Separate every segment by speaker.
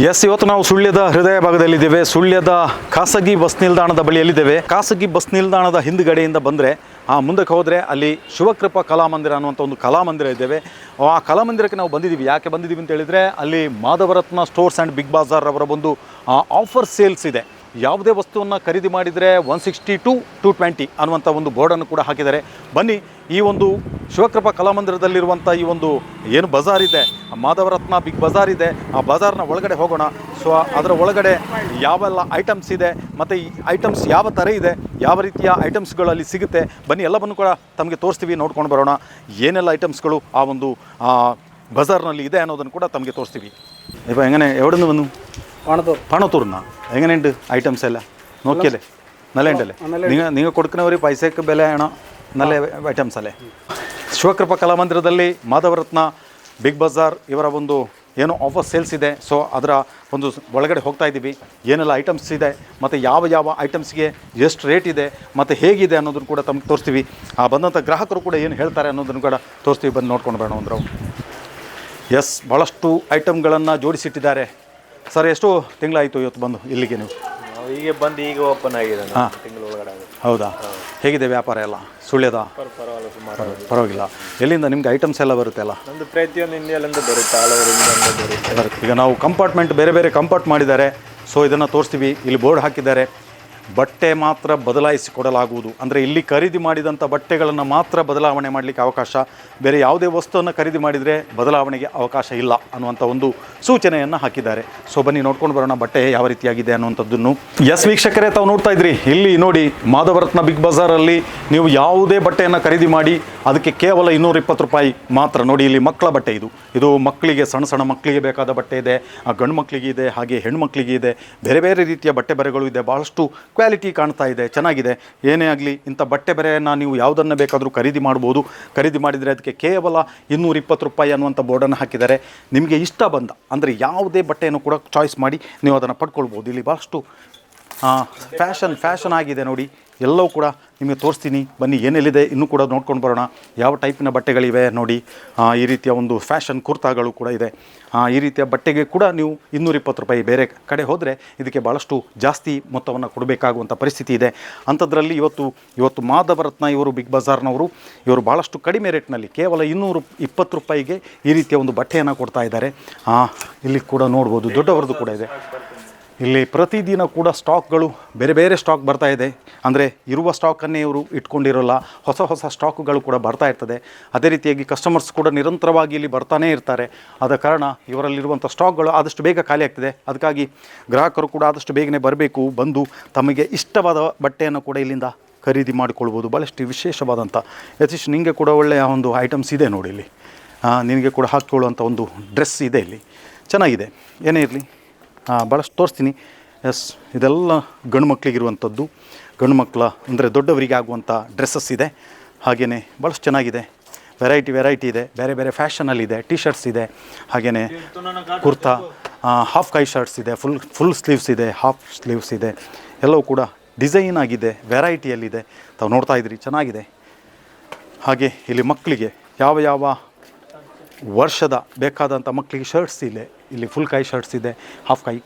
Speaker 1: S, ಇವತ್ತು ನಾವು ಸುಳ್ಯದ ಹೃದಯ ಭಾಗದಲ್ಲಿದ್ದೇವೆ. ಸುಳ್ಯದ ಖಾಸಗಿ ಬಸ್ ನಿಲ್ದಾಣದ ಬಳಿಯಲ್ಲಿದ್ದೇವೆ. ಖಾಸಗಿ ಬಸ್ ನಿಲ್ದಾಣದ ಹಿಂದ್ಗಡೆಯಿಂದ ಬಂದರೆ ಆ ಮುಂದಕ್ಕೆ ಹೋದರೆ ಅಲ್ಲಿ ಶಿವಕೃಪಾ ಕಲಾಮಂದಿರ ಅನ್ನುವಂಥ ಒಂದು ಕಲಾಮಂದಿರ ಇದ್ದೇವೆ. ಆ ಕಲಾಮಂದಿರಕ್ಕೆ ನಾವು ಬಂದಿದ್ದೀವಿ. ಯಾಕೆ ಬಂದಿದ್ದೀವಿ ಅಂತ ಹೇಳಿದರೆ ಅಲ್ಲಿ ಮಾಧವರತ್ನ ಸ್ಟೋರ್ಸ್ ಆ್ಯಂಡ್ ಬಿಗ್ ಬಾಜಾರ್ ಅವರ ಒಂದು ಆಫರ್ ಸೇಲ್ಸ್ ಇದೆ. ಯಾವುದೇ ವಸ್ತುವನ್ನು ಖರೀದಿ ಮಾಡಿದರೆ one sixty two two twenty ಅನ್ನುವಂಥ ಒಂದು ಬೋರ್ಡನ್ನು ಕೂಡ ಹಾಕಿದ್ದಾರೆ. ಬನ್ನಿ, ಈ ಒಂದು ಶಿವಕೃಪಾ ಕಲಾಮಂದಿರದಲ್ಲಿರುವಂಥ ಈ ಒಂದು ಏನು ಬಜಾರ್ ಇದೆ, ಮಾಧವರತ್ನ ಬಿಗ್ ಬಜಾರ್ ಇದೆ, ಆ ಬಜಾರ್ನ ಒಳಗಡೆ ಹೋಗೋಣ. ಸೊ ಅದರ ಒಳಗಡೆ ಯಾವೆಲ್ಲ ಐಟಮ್ಸ್ ಇದೆ, ಮತ್ತು ಈ ಐಟಮ್ಸ್ ಯಾವ ಥರ ಇದೆ, ಯಾವ ರೀತಿಯ ಐಟಮ್ಸ್ಗಳಲ್ಲಿ ಸಿಗುತ್ತೆ, ಬನ್ನಿ, ಎಲ್ಲವನ್ನು ಕೂಡ ತಮಗೆ ತೋರಿಸ್ತೀವಿ, ನೋಡ್ಕೊಂಡು ಬರೋಣ. ಏನೆಲ್ಲ ಐಟಮ್ಸ್ಗಳು ಆ ಒಂದು ಬಜಾರ್ನಲ್ಲಿ ಇದೆ ಅನ್ನೋದನ್ನು ಕೂಡ ತಮಗೆ ತೋರಿಸ್ತೀವಿ. ಇವಾಗ ಹೆಂಗನೆ, ಎವಡನ್ನು ಬಂದು
Speaker 2: പണത്തൂർ
Speaker 1: പണത്തൂർന്നാ എങ്ങനെയുണ്ട് ഐറ്റംസ് എല്ലാം നോക്കിയല്ലേ നല്ല ഉണ്ടല്ലേ നിങ്ങൾ നിങ്ങൾ കൊടുക്കുന്നവർ പൈസയ്ക്ക് വിലയാണോ നല്ല ಐಟಮ್ಸ್ ಅಲ್ಲೇ ಶಿವಕೃಪಾ ಕಲಾಮಂದಿರದಲ್ಲಿ ಮಾಧವರತ್ನ ಬಿಗ್ ಬಜಾರ್ ಇವರ ಒಂದು ಏನು ಆಫರ್ ಸೇಲ್ಸ್ ಇದೆ ಸೊ ಅದರ ಒಂದು ಒಳಗಡೆ ಹೋಗ್ತಾ ಇದ್ದೀವಿ ಏನೆಲ್ಲ ಐಟಮ್ಸ್ ಇದೆ ಮತ್ತು ಯಾವ ಯಾವ ಐಟಮ್ಸ್ಗೆ ಎಷ್ಟು ರೇಟ್ ಇದೆ ಮತ್ತು ಹೇಗಿದೆ ಅನ್ನೋದನ್ನು ಕೂಡ ತಮಗೆ ತೋರಿಸ್ತೀವಿ ಆ ಬಂದಂಥ ಗ್ರಾಹಕರು ಕೂಡ ಏನು ಹೇಳ್ತಾರೆ ಅನ್ನೋದನ್ನು ಕೂಡ ತೋರಿಸ್ತೀವಿ ಬಂದು ನೋಡ್ಕೊಂಡು ಬೇಡ ಅಂದ್ರೆ ಎಸ್ ಭಾಳಷ್ಟು ಐಟಮ್ಗಳನ್ನು ಜೋಡಿಸಿಟ್ಟಿದ್ದಾರೆ ಸರ್ ಎಷ್ಟು ತಿಂಗಳಾಯಿತು ಇವತ್ತು ಬಂದು ಇಲ್ಲಿಗೆ ನೀವು?
Speaker 3: ಈಗ ಬಂದು ಈಗ ಓಪನ್ ಆಗಿದೆ. ತಿಂಗಳ ಒಳಗಡೆ
Speaker 1: ಹೌದಾ? ಹೇಗಿದೆ ವ್ಯಾಪಾರ ಎಲ್ಲ? ಸುಳ್ಯದ?
Speaker 3: ಪರವಾಗಿಲ್ಲ ಸುಮಾರು.
Speaker 1: ಪರವಾಗಿಲ್ಲ. ಎಲ್ಲಿಂದ ನಿಮ್ಗೆ ಐಟಮ್ಸ್ ಎಲ್ಲ ಬರುತ್ತೆ ಅಲ್ಲ?
Speaker 3: ಒಂದು ಪ್ರತಿಯೊಂದು ಇಂಡಿಯಾಲಿಂದ ಬರುತ್ತೆ ಆಲ್ ಓವರ್ ಇಂಡಿಯಾದಿಂದ ಬರುತ್ತೆ.
Speaker 1: ಬರುತ್ತೆ. ಈಗ ನಾವು ಕಂಪಾರ್ಟ್ಮೆಂಟ್ ಬೇರೆ ಬೇರೆ ಕಂಪಾರ್ಟ್ ಮಾಡಿದ್ದಾರೆ. ಸೊ ಇದನ್ನು ತೋರಿಸ್ತೀವಿ. ಇಲ್ಲಿ ಬೋರ್ಡ್ ಹಾಕಿದ್ದಾರೆ. ಬಟ್ಟೆ ಮಾತ್ರ ಬದಲಾಯಿಸಿ ಕೊಡಲಾಗುವುದು ಅಂದರೆ ಇಲ್ಲಿ ಖರೀದಿ ಮಾಡಿದಂಥ ಬಟ್ಟೆಗಳನ್ನು ಮಾತ್ರ ಬದಲಾವಣೆ ಮಾಡಲಿಕ್ಕೆ ಅವಕಾಶ, ಬೇರೆ ಯಾವುದೇ ವಸ್ತುವನ್ನು ಖರೀದಿ ಮಾಡಿದರೆ ಬದಲಾವಣೆಗೆ ಅವಕಾಶ ಇಲ್ಲ ಅನ್ನುವಂಥ ಒಂದು ಸೂಚನೆಯನ್ನು ಹಾಕಿದ್ದಾರೆ. ಸೊ ಬನ್ನಿ, ನೋಡ್ಕೊಂಡು ಬರೋಣ ಬಟ್ಟೆ ಯಾವ ರೀತಿಯಾಗಿದೆ ಅನ್ನುವಂಥದ್ದನ್ನು. ಎಸ್ ವೀಕ್ಷಕರೇ, ತಾವು ನೋಡ್ತಾ ಇದ್ರಿ. ಇಲ್ಲಿ ನೋಡಿ, ಮಾಧವರತ್ನ ಬಿಗ್ ಬಜಾರಲ್ಲಿ ನೀವು ಯಾವುದೇ ಬಟ್ಟೆಯನ್ನು ಖರೀದಿ ಮಾಡಿ ಅದಕ್ಕೆ ಕೇವಲ ಇನ್ನೂರ ಇಪ್ಪತ್ತು ರೂಪಾಯಿ ಮಾತ್ರ. ನೋಡಿ, ಇಲ್ಲಿ ಮಕ್ಕಳ ಬಟ್ಟೆ ಇದು. ಇದು ಮಕ್ಕಳಿಗೆ, ಸಣ್ಣ ಸಣ್ಣ ಮಕ್ಕಳಿಗೆ ಬೇಕಾದ ಬಟ್ಟೆ ಇದೆ, ಆ ಗಂಡು ಮಕ್ಕಳಿಗೆ ಇದೆ, ಹಾಗೆ ಹೆಣ್ಮಕ್ಳಿಗೆ ಇದೆ. ಬೇರೆ ಬೇರೆ ರೀತಿಯ ಬಟ್ಟೆ ಬರೆಗಳು ಇದೆ ಭಾಳಷ್ಟು ಕ್ವಾಲಿಟಿ ಕಾಣ್ತಾ ಇದೆ, ಚೆನ್ನಾಗಿದೆ. ಏನೇ ಆಗಲಿ, ಇಂಥ ಬಟ್ಟೆ ಬೆರೆಯನ್ನು ನೀವು ಯಾವುದನ್ನು ಬೇಕಾದರೂ ಖರೀದಿ ಮಾಡ್ಬೋದು. ಖರೀದಿ ಮಾಡಿದರೆ ಅದಕ್ಕೆ ಕೇವಲ ಇನ್ನೂರ ಇಪ್ಪತ್ತು ರೂಪಾಯಿ ಅನ್ನುವಂಥ ಬೋರ್ಡನ್ನು ಹಾಕಿದ್ದಾರೆ. ನಿಮಗೆ ಇಷ್ಟ ಬಂದ, ಅಂದರೆ ಯಾವುದೇ ಬಟ್ಟೆಯನ್ನು ಕೂಡ ಚಾಯ್ಸ್ ಮಾಡಿ ನೀವು ಅದನ್ನು ಪಡ್ಕೊಳ್ಬೋದು. ಇಲ್ಲಿ ಭಾಳಷ್ಟು ಫ್ಯಾಷನ್ ಫ್ಯಾಷನ್ ಆಗಿದೆ ನೋಡಿ. ಎಲ್ಲವೂ ಕೂಡ ನಿಮಗೆ ತೋರಿಸ್ತೀನಿ. ಬನ್ನಿ, ಏನೆಲ್ಲಿದೆ? ಇನ್ನೂ ಕೂಡ ನೋಡ್ಕೊಂಡು ಬರೋಣ. ಯಾವ ಟೈಪಿನ ಬಟ್ಟೆಗಳಿವೆ ನೋಡಿ. ಈ ರೀತಿಯ ಒಂದು ಫ್ಯಾಷನ್ ಕುರ್ತಾಗಳು ಕೂಡ ಇದೆ. ಈ ರೀತಿಯ ಬಟ್ಟೆಗೆ ಕೂಡ ನೀವು ಇನ್ನೂರ ಇಪ್ಪತ್ತು ರೂಪಾಯಿ ಬೇರೆ ಕಡೆ ಹೋದರೆ ಇದಕ್ಕೆ ಭಾಳಷ್ಟು ಜಾಸ್ತಿ ಮೊತ್ತವನ್ನು ಕೊಡಬೇಕಾಗುವಂಥ ಪರಿಸ್ಥಿತಿ ಇದೆ. ಅಂಥದ್ರಲ್ಲಿ ಇವತ್ತು ಇವತ್ತು ಮಾಧವರತ್ನ ಇವರು, ಬಿಗ್ ಬಜಾರ್ನವರು, ಇವರು ಭಾಳಷ್ಟು ಕಡಿಮೆ ರೇಟ್ನಲ್ಲಿ ಕೇವಲ ಇನ್ನೂರು ಇಪ್ಪತ್ತು ರೂಪಾಯಿಗೆ ಈ ರೀತಿಯ ಒಂದು ಬಟ್ಟೆಯನ್ನು ಕೊಡ್ತಾ ಇದ್ದಾರೆ. ಇಲ್ಲಿ ಕೂಡ ನೋಡ್ಬೋದು, ದೊಡ್ಡವರದ್ದು ಕೂಡ ಇದೆ. ಇಲ್ಲಿ ಪ್ರತಿದಿನ ಕೂಡ ಸ್ಟಾಕ್ಗಳು ಬೇರೆ ಬೇರೆ ಸ್ಟಾಕ್ ಬರ್ತಾ ಇದೆ. ಅಂದರೆ ಇರುವ ಸ್ಟಾಕನ್ನೇ ಇವರು ಇಟ್ಕೊಂಡಿರೋಲ್ಲ. ಹೊಸ ಹೊಸ ಸ್ಟಾಕ್ಗಳು ಕೂಡ ಬರ್ತಾ ಇರ್ತದೆ. ಅದೇ ರೀತಿಯಾಗಿ ಕಸ್ಟಮರ್ಸ್ ಕೂಡ ನಿರಂತರವಾಗಿ ಇಲ್ಲಿ ಬರ್ತಾನೇ ಇರ್ತಾರೆ. ಆದ ಕಾರಣ ಇವರಲ್ಲಿರುವಂಥ ಸ್ಟಾಕ್ಗಳು ಆದಷ್ಟು ಬೇಗ ಖಾಲಿ ಆಗ್ತದೆ. ಅದಕ್ಕಾಗಿ ಗ್ರಾಹಕರು ಕೂಡ ಆದಷ್ಟು ಬೇಗನೆ ಬರಬೇಕು. ಬಂದು ತಮಗೆ ಇಷ್ಟವಾದ ಬಟ್ಟೆಯನ್ನು ಕೂಡ ಇಲ್ಲಿಂದ ಖರೀದಿ ಮಾಡಿಕೊಳ್ಬೋದು ಭಾಳಷ್ಟು ವಿಶೇಷವಾದಂಥ. ಯತೀಶ್ ನಿಮಗೆ ಕೂಡ ಒಳ್ಳೆಯ ಒಂದು ಐಟಮ್ಸ್ ಇದೆ ನೋಡಿ ಇಲ್ಲಿ. ನಿನಗೆ ಕೂಡ ಹಾಕಿಕೊಳ್ಳುವಂಥ ಒಂದು ಡ್ರೆಸ್ ಇದೆ ಇಲ್ಲಿ. ಚೆನ್ನಾಗಿದೆ. ಏನೇ ಇರಲಿ. ಭಾಳಷ್ಟು ತೋರಿಸ್ತೀನಿ. ಎಸ್ ಇದೆಲ್ಲ ಗಂಡು ಮಕ್ಕಳಿಗಿರುವಂಥದ್ದು. ಗಂಡು ಮಕ್ಕಳ, ಅಂದರೆ ದೊಡ್ಡವರಿಗೆ ಆಗುವಂಥ ಡ್ರೆಸ್ಸಸ್ ಇದೆ. ಹಾಗೆಯೇ ಭಾಳಷ್ಟು ಚೆನ್ನಾಗಿದೆ. ವೆರೈಟಿ ವೆರೈಟಿ ಇದೆ. ಬೇರೆ ಬೇರೆ ಫ್ಯಾಷನಲ್ಲಿದೆ ಟಿ ಶರ್ಟ್ಸ್ ಇದೆ. ಹಾಗೆಯೇ ಕುರ್ತಾ ಹಾಫ್ ಕೈ ಶರ್ಟ್ಸ್ ಇದೆ. ಫುಲ್ ಫುಲ್ ಸ್ಲೀವ್ಸ್ ಇದೆ. ಹಾಫ್ ಸ್ಲೀವ್ಸ್ ಇದೆ. ಎಲ್ಲವೂ ಕೂಡ ಡಿಸೈನ್ ಆಗಿದೆ. ವೆರೈಟಿಯಲ್ಲಿದೆ ತಾವು ನೋಡ್ತಾ ಇದ್ರಿ ಚೆನ್ನಾಗಿದೆ. ಹಾಗೆ ಇಲ್ಲಿ ಮಕ್ಕಳಿಗೆ ಯಾವ ಯಾವ ವರ್ಷದ ಬೇಕಾದಂಥ ಮಕ್ಕಳಿಗೆ ಶರ್ಟ್ಸ್ ಇದೆ. ಇಲ್ಲಿ ಫುಲ್ ಕೈ ಶರ್ಟ್ಸ್ ಇದೆ ಹಾಫ್ ಕೈ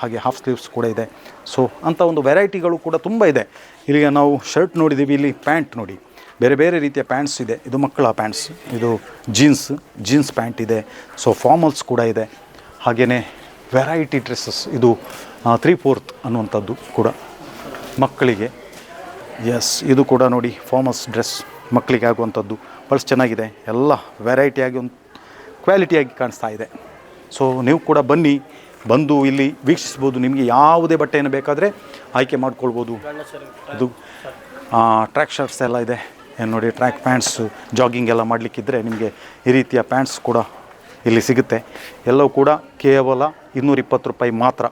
Speaker 1: ಹಾಗೆ ಹಾಫ್ ಸ್ಲೀವ್ಸ್ ಕೂಡ ಇದೆ. ಸೊ ಅಂಥ ಒಂದು ವೆರೈಟಿಗಳು ಕೂಡ ತುಂಬ ಇದೆ. ಇಲ್ಲಿಗೆ ನಾವು ಶರ್ಟ್ ನೋಡಿದ್ದೀವಿ ಇಲ್ಲಿ ಪ್ಯಾಂಟ್ ನೋಡಿ. ಬೇರೆ ಬೇರೆ ರೀತಿಯ ಪ್ಯಾಂಟ್ಸ್ ಇದೆ. ಇದು ಮಕ್ಕಳ ಪ್ಯಾಂಟ್ಸ್ ಇದು ಜೀನ್ಸ್ ಜೀನ್ಸ್ ಪ್ಯಾಂಟ್ ಇದೆ. ಸೊ ಫಾರ್ಮಲ್ಸ್ ಕೂಡ ಇದೆ. ಹಾಗೆಯೇ ವೆರೈಟಿ ಡ್ರೆಸ್ಸಸ್ ಇದು ತ್ರೀ ಫೋರ್ತ್ ಅನ್ನುವಂಥದ್ದು ಕೂಡ ಮಕ್ಕಳಿಗೆ. ಎಸ್ ಇದು ಕೂಡ ನೋಡಿ ಫಾರ್ಮಲ್ಸ್ ಡ್ರೆಸ್ ಮಕ್ಕಳಿಗೆ ಆಗುವಂಥದ್ದು. ಭಾಳ ಚೆನ್ನಾಗಿದೆ. ಎಲ್ಲ ವೆರೈಟಿಯಾಗಿ ಒಂದು ಕ್ವಾಲಿಟಿಯಾಗಿ ಕಾಣಿಸ್ತಾ ಇದೆ. ಸೊ ನೀವು ಕೂಡ ಬನ್ನಿ, ಬಂದು ಇಲ್ಲಿ ವೀಕ್ಷಿಸ್ಬೋದು. ನಿಮಗೆ ಯಾವುದೇ ಬಟ್ಟೆಯನ್ನು ಬೇಕಾದರೆ ಆಯ್ಕೆ ಮಾಡ್ಕೊಳ್ಬೋದು. ಅದು ಟ್ರ್ಯಾಕ್ ಶರ್ಟ್ಸ್ ಎಲ್ಲ ಇದೆ. ಏನು ನೋಡಿ ಟ್ರ್ಯಾಕ್ ಪ್ಯಾಂಟ್ಸು ಜಾಗಿಂಗ್ ಎಲ್ಲ ಮಾಡಲಿಕ್ಕಿದ್ರೆ ನಿಮಗೆ ಈ ರೀತಿಯ ಪ್ಯಾಂಟ್ಸ್ ಕೂಡ ಇಲ್ಲಿ ಸಿಗುತ್ತೆ. ಎಲ್ಲವೂ ಕೂಡ ಕೇವಲ ಇನ್ನೂರ ಇಪ್ಪತ್ತು ರೂಪಾಯಿ ಮಾತ್ರ.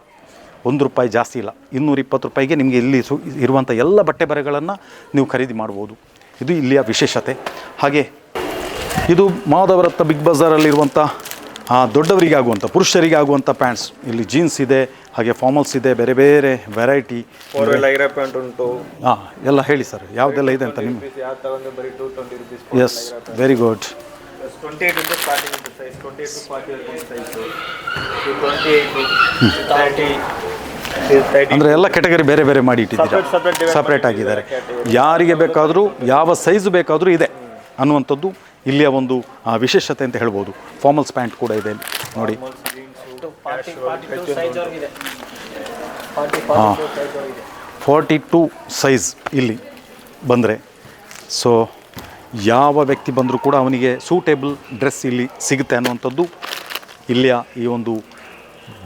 Speaker 1: ಒಂದು ರೂಪಾಯಿ ಜಾಸ್ತಿ ಇಲ್ಲ. ಇನ್ನೂರ ಇಪ್ಪತ್ತು ರೂಪಾಯಿಗೆ ನಿಮಗೆ ಇಲ್ಲಿ ಸು, ಇರುವಂಥ ಎಲ್ಲ ಬಟ್ಟೆ ಬರೆಗಳನ್ನು ನೀವು ಖರೀದಿ ಮಾಡ್ಬೋದು. ಇದು ಇಲ್ಲಿಯ ವಿಶೇಷತೆ. ಹಾಗೆ, ಇದು ಮಾಧವರತ್ನ ಬಿಗ್ ಬಜಾರಲ್ಲಿರುವಂಥ ಆ, ದೊಡ್ಡವರಿಗೆ ಆಗುವಂಥ ಪುರುಷರಿಗೆ ಆಗುವಂಥ ಪ್ಯಾಂಟ್ಸ್ ಇಲ್ಲಿ ಜೀನ್ಸ್ ಇದೆ ಹಾಗೆ ಫಾರ್ಮಲ್ಸ್ ಇದೆ ಬೇರೆ ಬೇರೆ ವೆರೈಟಿ
Speaker 3: ಪ್ಯಾಂಟ್ ಉಂಟು.
Speaker 1: ಹಾಂ ಎಲ್ಲ ಹೇಳಿ ಸರ್ ಯಾವುದೆಲ್ಲ ಇದೆ ಅಂತ ನಿಮ್ಮ ಎಸ್ ವೆರಿ ಗುಡ್ ಅಂದರೆ ಎಲ್ಲ ಕೆಟಗರಿ ಬೇರೆ ಬೇರೆ ಮಾಡಿ ಇಟ್ಟಿದ್ದೀರಾ? ಸಪ್ರೇಟ್ ಆಗಿದ್ದಾರೆ. ಯಾರಿಗೆ ಬೇಕಾದರೂ ಯಾವ ಸೈಜ್ ಬೇಕಾದರೂ ಇದೆ ಅನ್ನುವಂಥದ್ದು ಇಲ್ಲಿಯ ಒಂದು ವಿಶೇಷತೆ ಅಂತ ಹೇಳ್ಬೋದು. ಫಾರ್ಮಲ್ಸ್ ಪ್ಯಾಂಟ್ ಕೂಡ ಇದೆ ನೋಡಿ. ಹಾಂ ಫಾರ್ಟಿ ಟು ಸೈಜ್ ಇಲ್ಲಿ ಬಂದರೆ. ಸೊ ಯಾವ ವ್ಯಕ್ತಿ ಬಂದರೂ ಕೂಡ ಅವನಿಗೆ ಸೂಟೇಬಲ್ ಡ್ರೆಸ್ ಇಲ್ಲಿ ಸಿಗುತ್ತೆ ಅನ್ನುವಂಥದ್ದು ಇಲ್ಲಿಯ ಈ ಒಂದು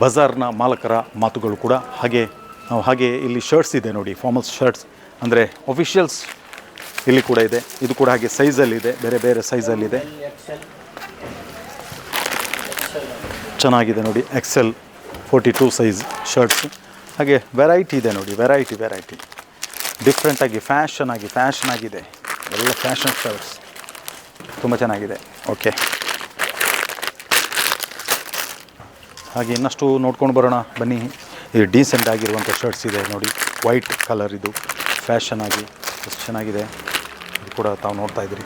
Speaker 1: ಬಜಾರ್ನ ಮಾಲಕರ ಮಾತುಗಳು ಕೂಡ ಹಾಗೆ ಹಾಗೆ ಇಲ್ಲಿ ಶರ್ಟ್ಸ್ ಇದೆ ನೋಡಿ ಫಾರ್ಮಲ್ಸ್ ಶರ್ಟ್ಸ್ ಅಂದರೆ ಒಫಿಷಿಯಲ್ಸ್ ಇಲ್ಲಿ ಕೂಡ ಇದೆ. ಇದು ಕೂಡ ಹಾಗೆ ಸೈಜಲ್ಲಿದೆ ಬೇರೆ ಬೇರೆ ಸೈಜಲ್ಲಿದೆ ಚೆನ್ನಾಗಿದೆ ನೋಡಿ XL forty two size shirts ಹಾಗೆ ವೆರೈಟಿ ಇದೆ ನೋಡಿ. ವೆರೈಟಿ ವೆರೈಟಿ ಡಿಫ್ರೆಂಟಾಗಿ ಫ್ಯಾಷನ್ ಆಗಿ ಫ್ಯಾಷನ್ ಆಗಿದೆ. ಎಲ್ಲ ಫ್ಯಾಷನ್ ಶರ್ಟ್ಸ್ ತುಂಬ ಚೆನ್ನಾಗಿದೆ. ಓಕೆ ಹಾಗೆ ಇನ್ನಷ್ಟು ನೋಡ್ಕೊಂಡು ಬರೋಣ. ಬನ್ನಿ. ಇದು ಡೀಸೆಂಟ್ ಆಗಿರುವಂಥ ಶರ್ಟ್ಸ್ ಇದೆ ನೋಡಿ. ವೈಟ್ ಕಲರ್ ಇದು. ಫ್ಯಾಷನ್ ಆಗಿ. ಎಷ್ಟು ಚೆನ್ನಾಗಿದೆ. ಇದು ಕೂಡ ತಾವು ನೋಡ್ತಾ ಇದ್ದೀರಿ.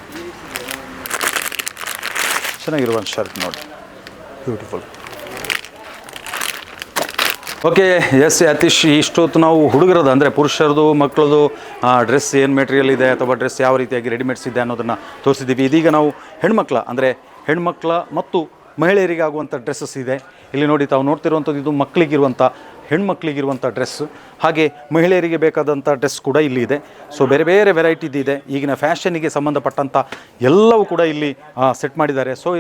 Speaker 1: ಚೆನ್ನಾಗಿರುವಂಥ ಶರ್ಟ್ ನೋಡಿ. ಬ್ಯೂಟಿಫುಲ್ ಓಕೆ ಎಸ್ ಅತೀಶ್ ಇಷ್ಟೊತ್ತು ನಾವು ಹುಡುಗರದ್ದು ಅಂದರೆ ಪುರುಷರದು, ಮಕ್ಕಳದು ಡ್ರೆಸ್ ಏನು ಮೆಟೀರಿಯಲ್ ಇದೆ ಅಥವಾ ಡ್ರೆಸ್ ಯಾವ ರೀತಿಯಾಗಿ ರೆಡಿಮೇಡ್ಸ್ ಇದೆ ಅನ್ನೋದನ್ನು ತೋರಿಸಿದ್ದೀವಿ. ಇದೀಗ ನಾವು ಹೆಣ್ಮಕ್ಳ ಅಂದರೆ ಹೆಣ್ಮಕ್ಳ ಮತ್ತು ಮಹಿಳೆಯರಿಗಾಗುವಂಥ ಡ್ರೆಸ್ಸಸ್ ಇದೆ. ಇಲ್ಲಿ ನೋಡಿ ತಾವು ನೋಡ್ತಿರುವಂಥದ್ದು ಇದು ಮಕ್ಕಳಿಗಿರುವಂಥ ಹೆಣ್ಮಕ್ಳಿಗಿರುವಂಥ ಡ್ರೆಸ್, ಹಾಗೆ ಮಹಿಳೆಯರಿಗೆ ಬೇಕಾದಂಥ ಡ್ರೆಸ್ ಕೂಡ ಇಲ್ಲಿ ಇದೆ. ಸೊ ಬೇರೆ ಬೇರೆ ವೆರೈಟಿದು ಇದೆ. ಈಗಿನ ಫ್ಯಾಷನಿಗೆ ಸಂಬಂಧಪಟ್ಟಂಥ ಎಲ್ಲವೂ ಕೂಡ ಇಲ್ಲಿ ಸೆಟ್ ಮಾಡಿದ್ದಾರೆ. ಸೊ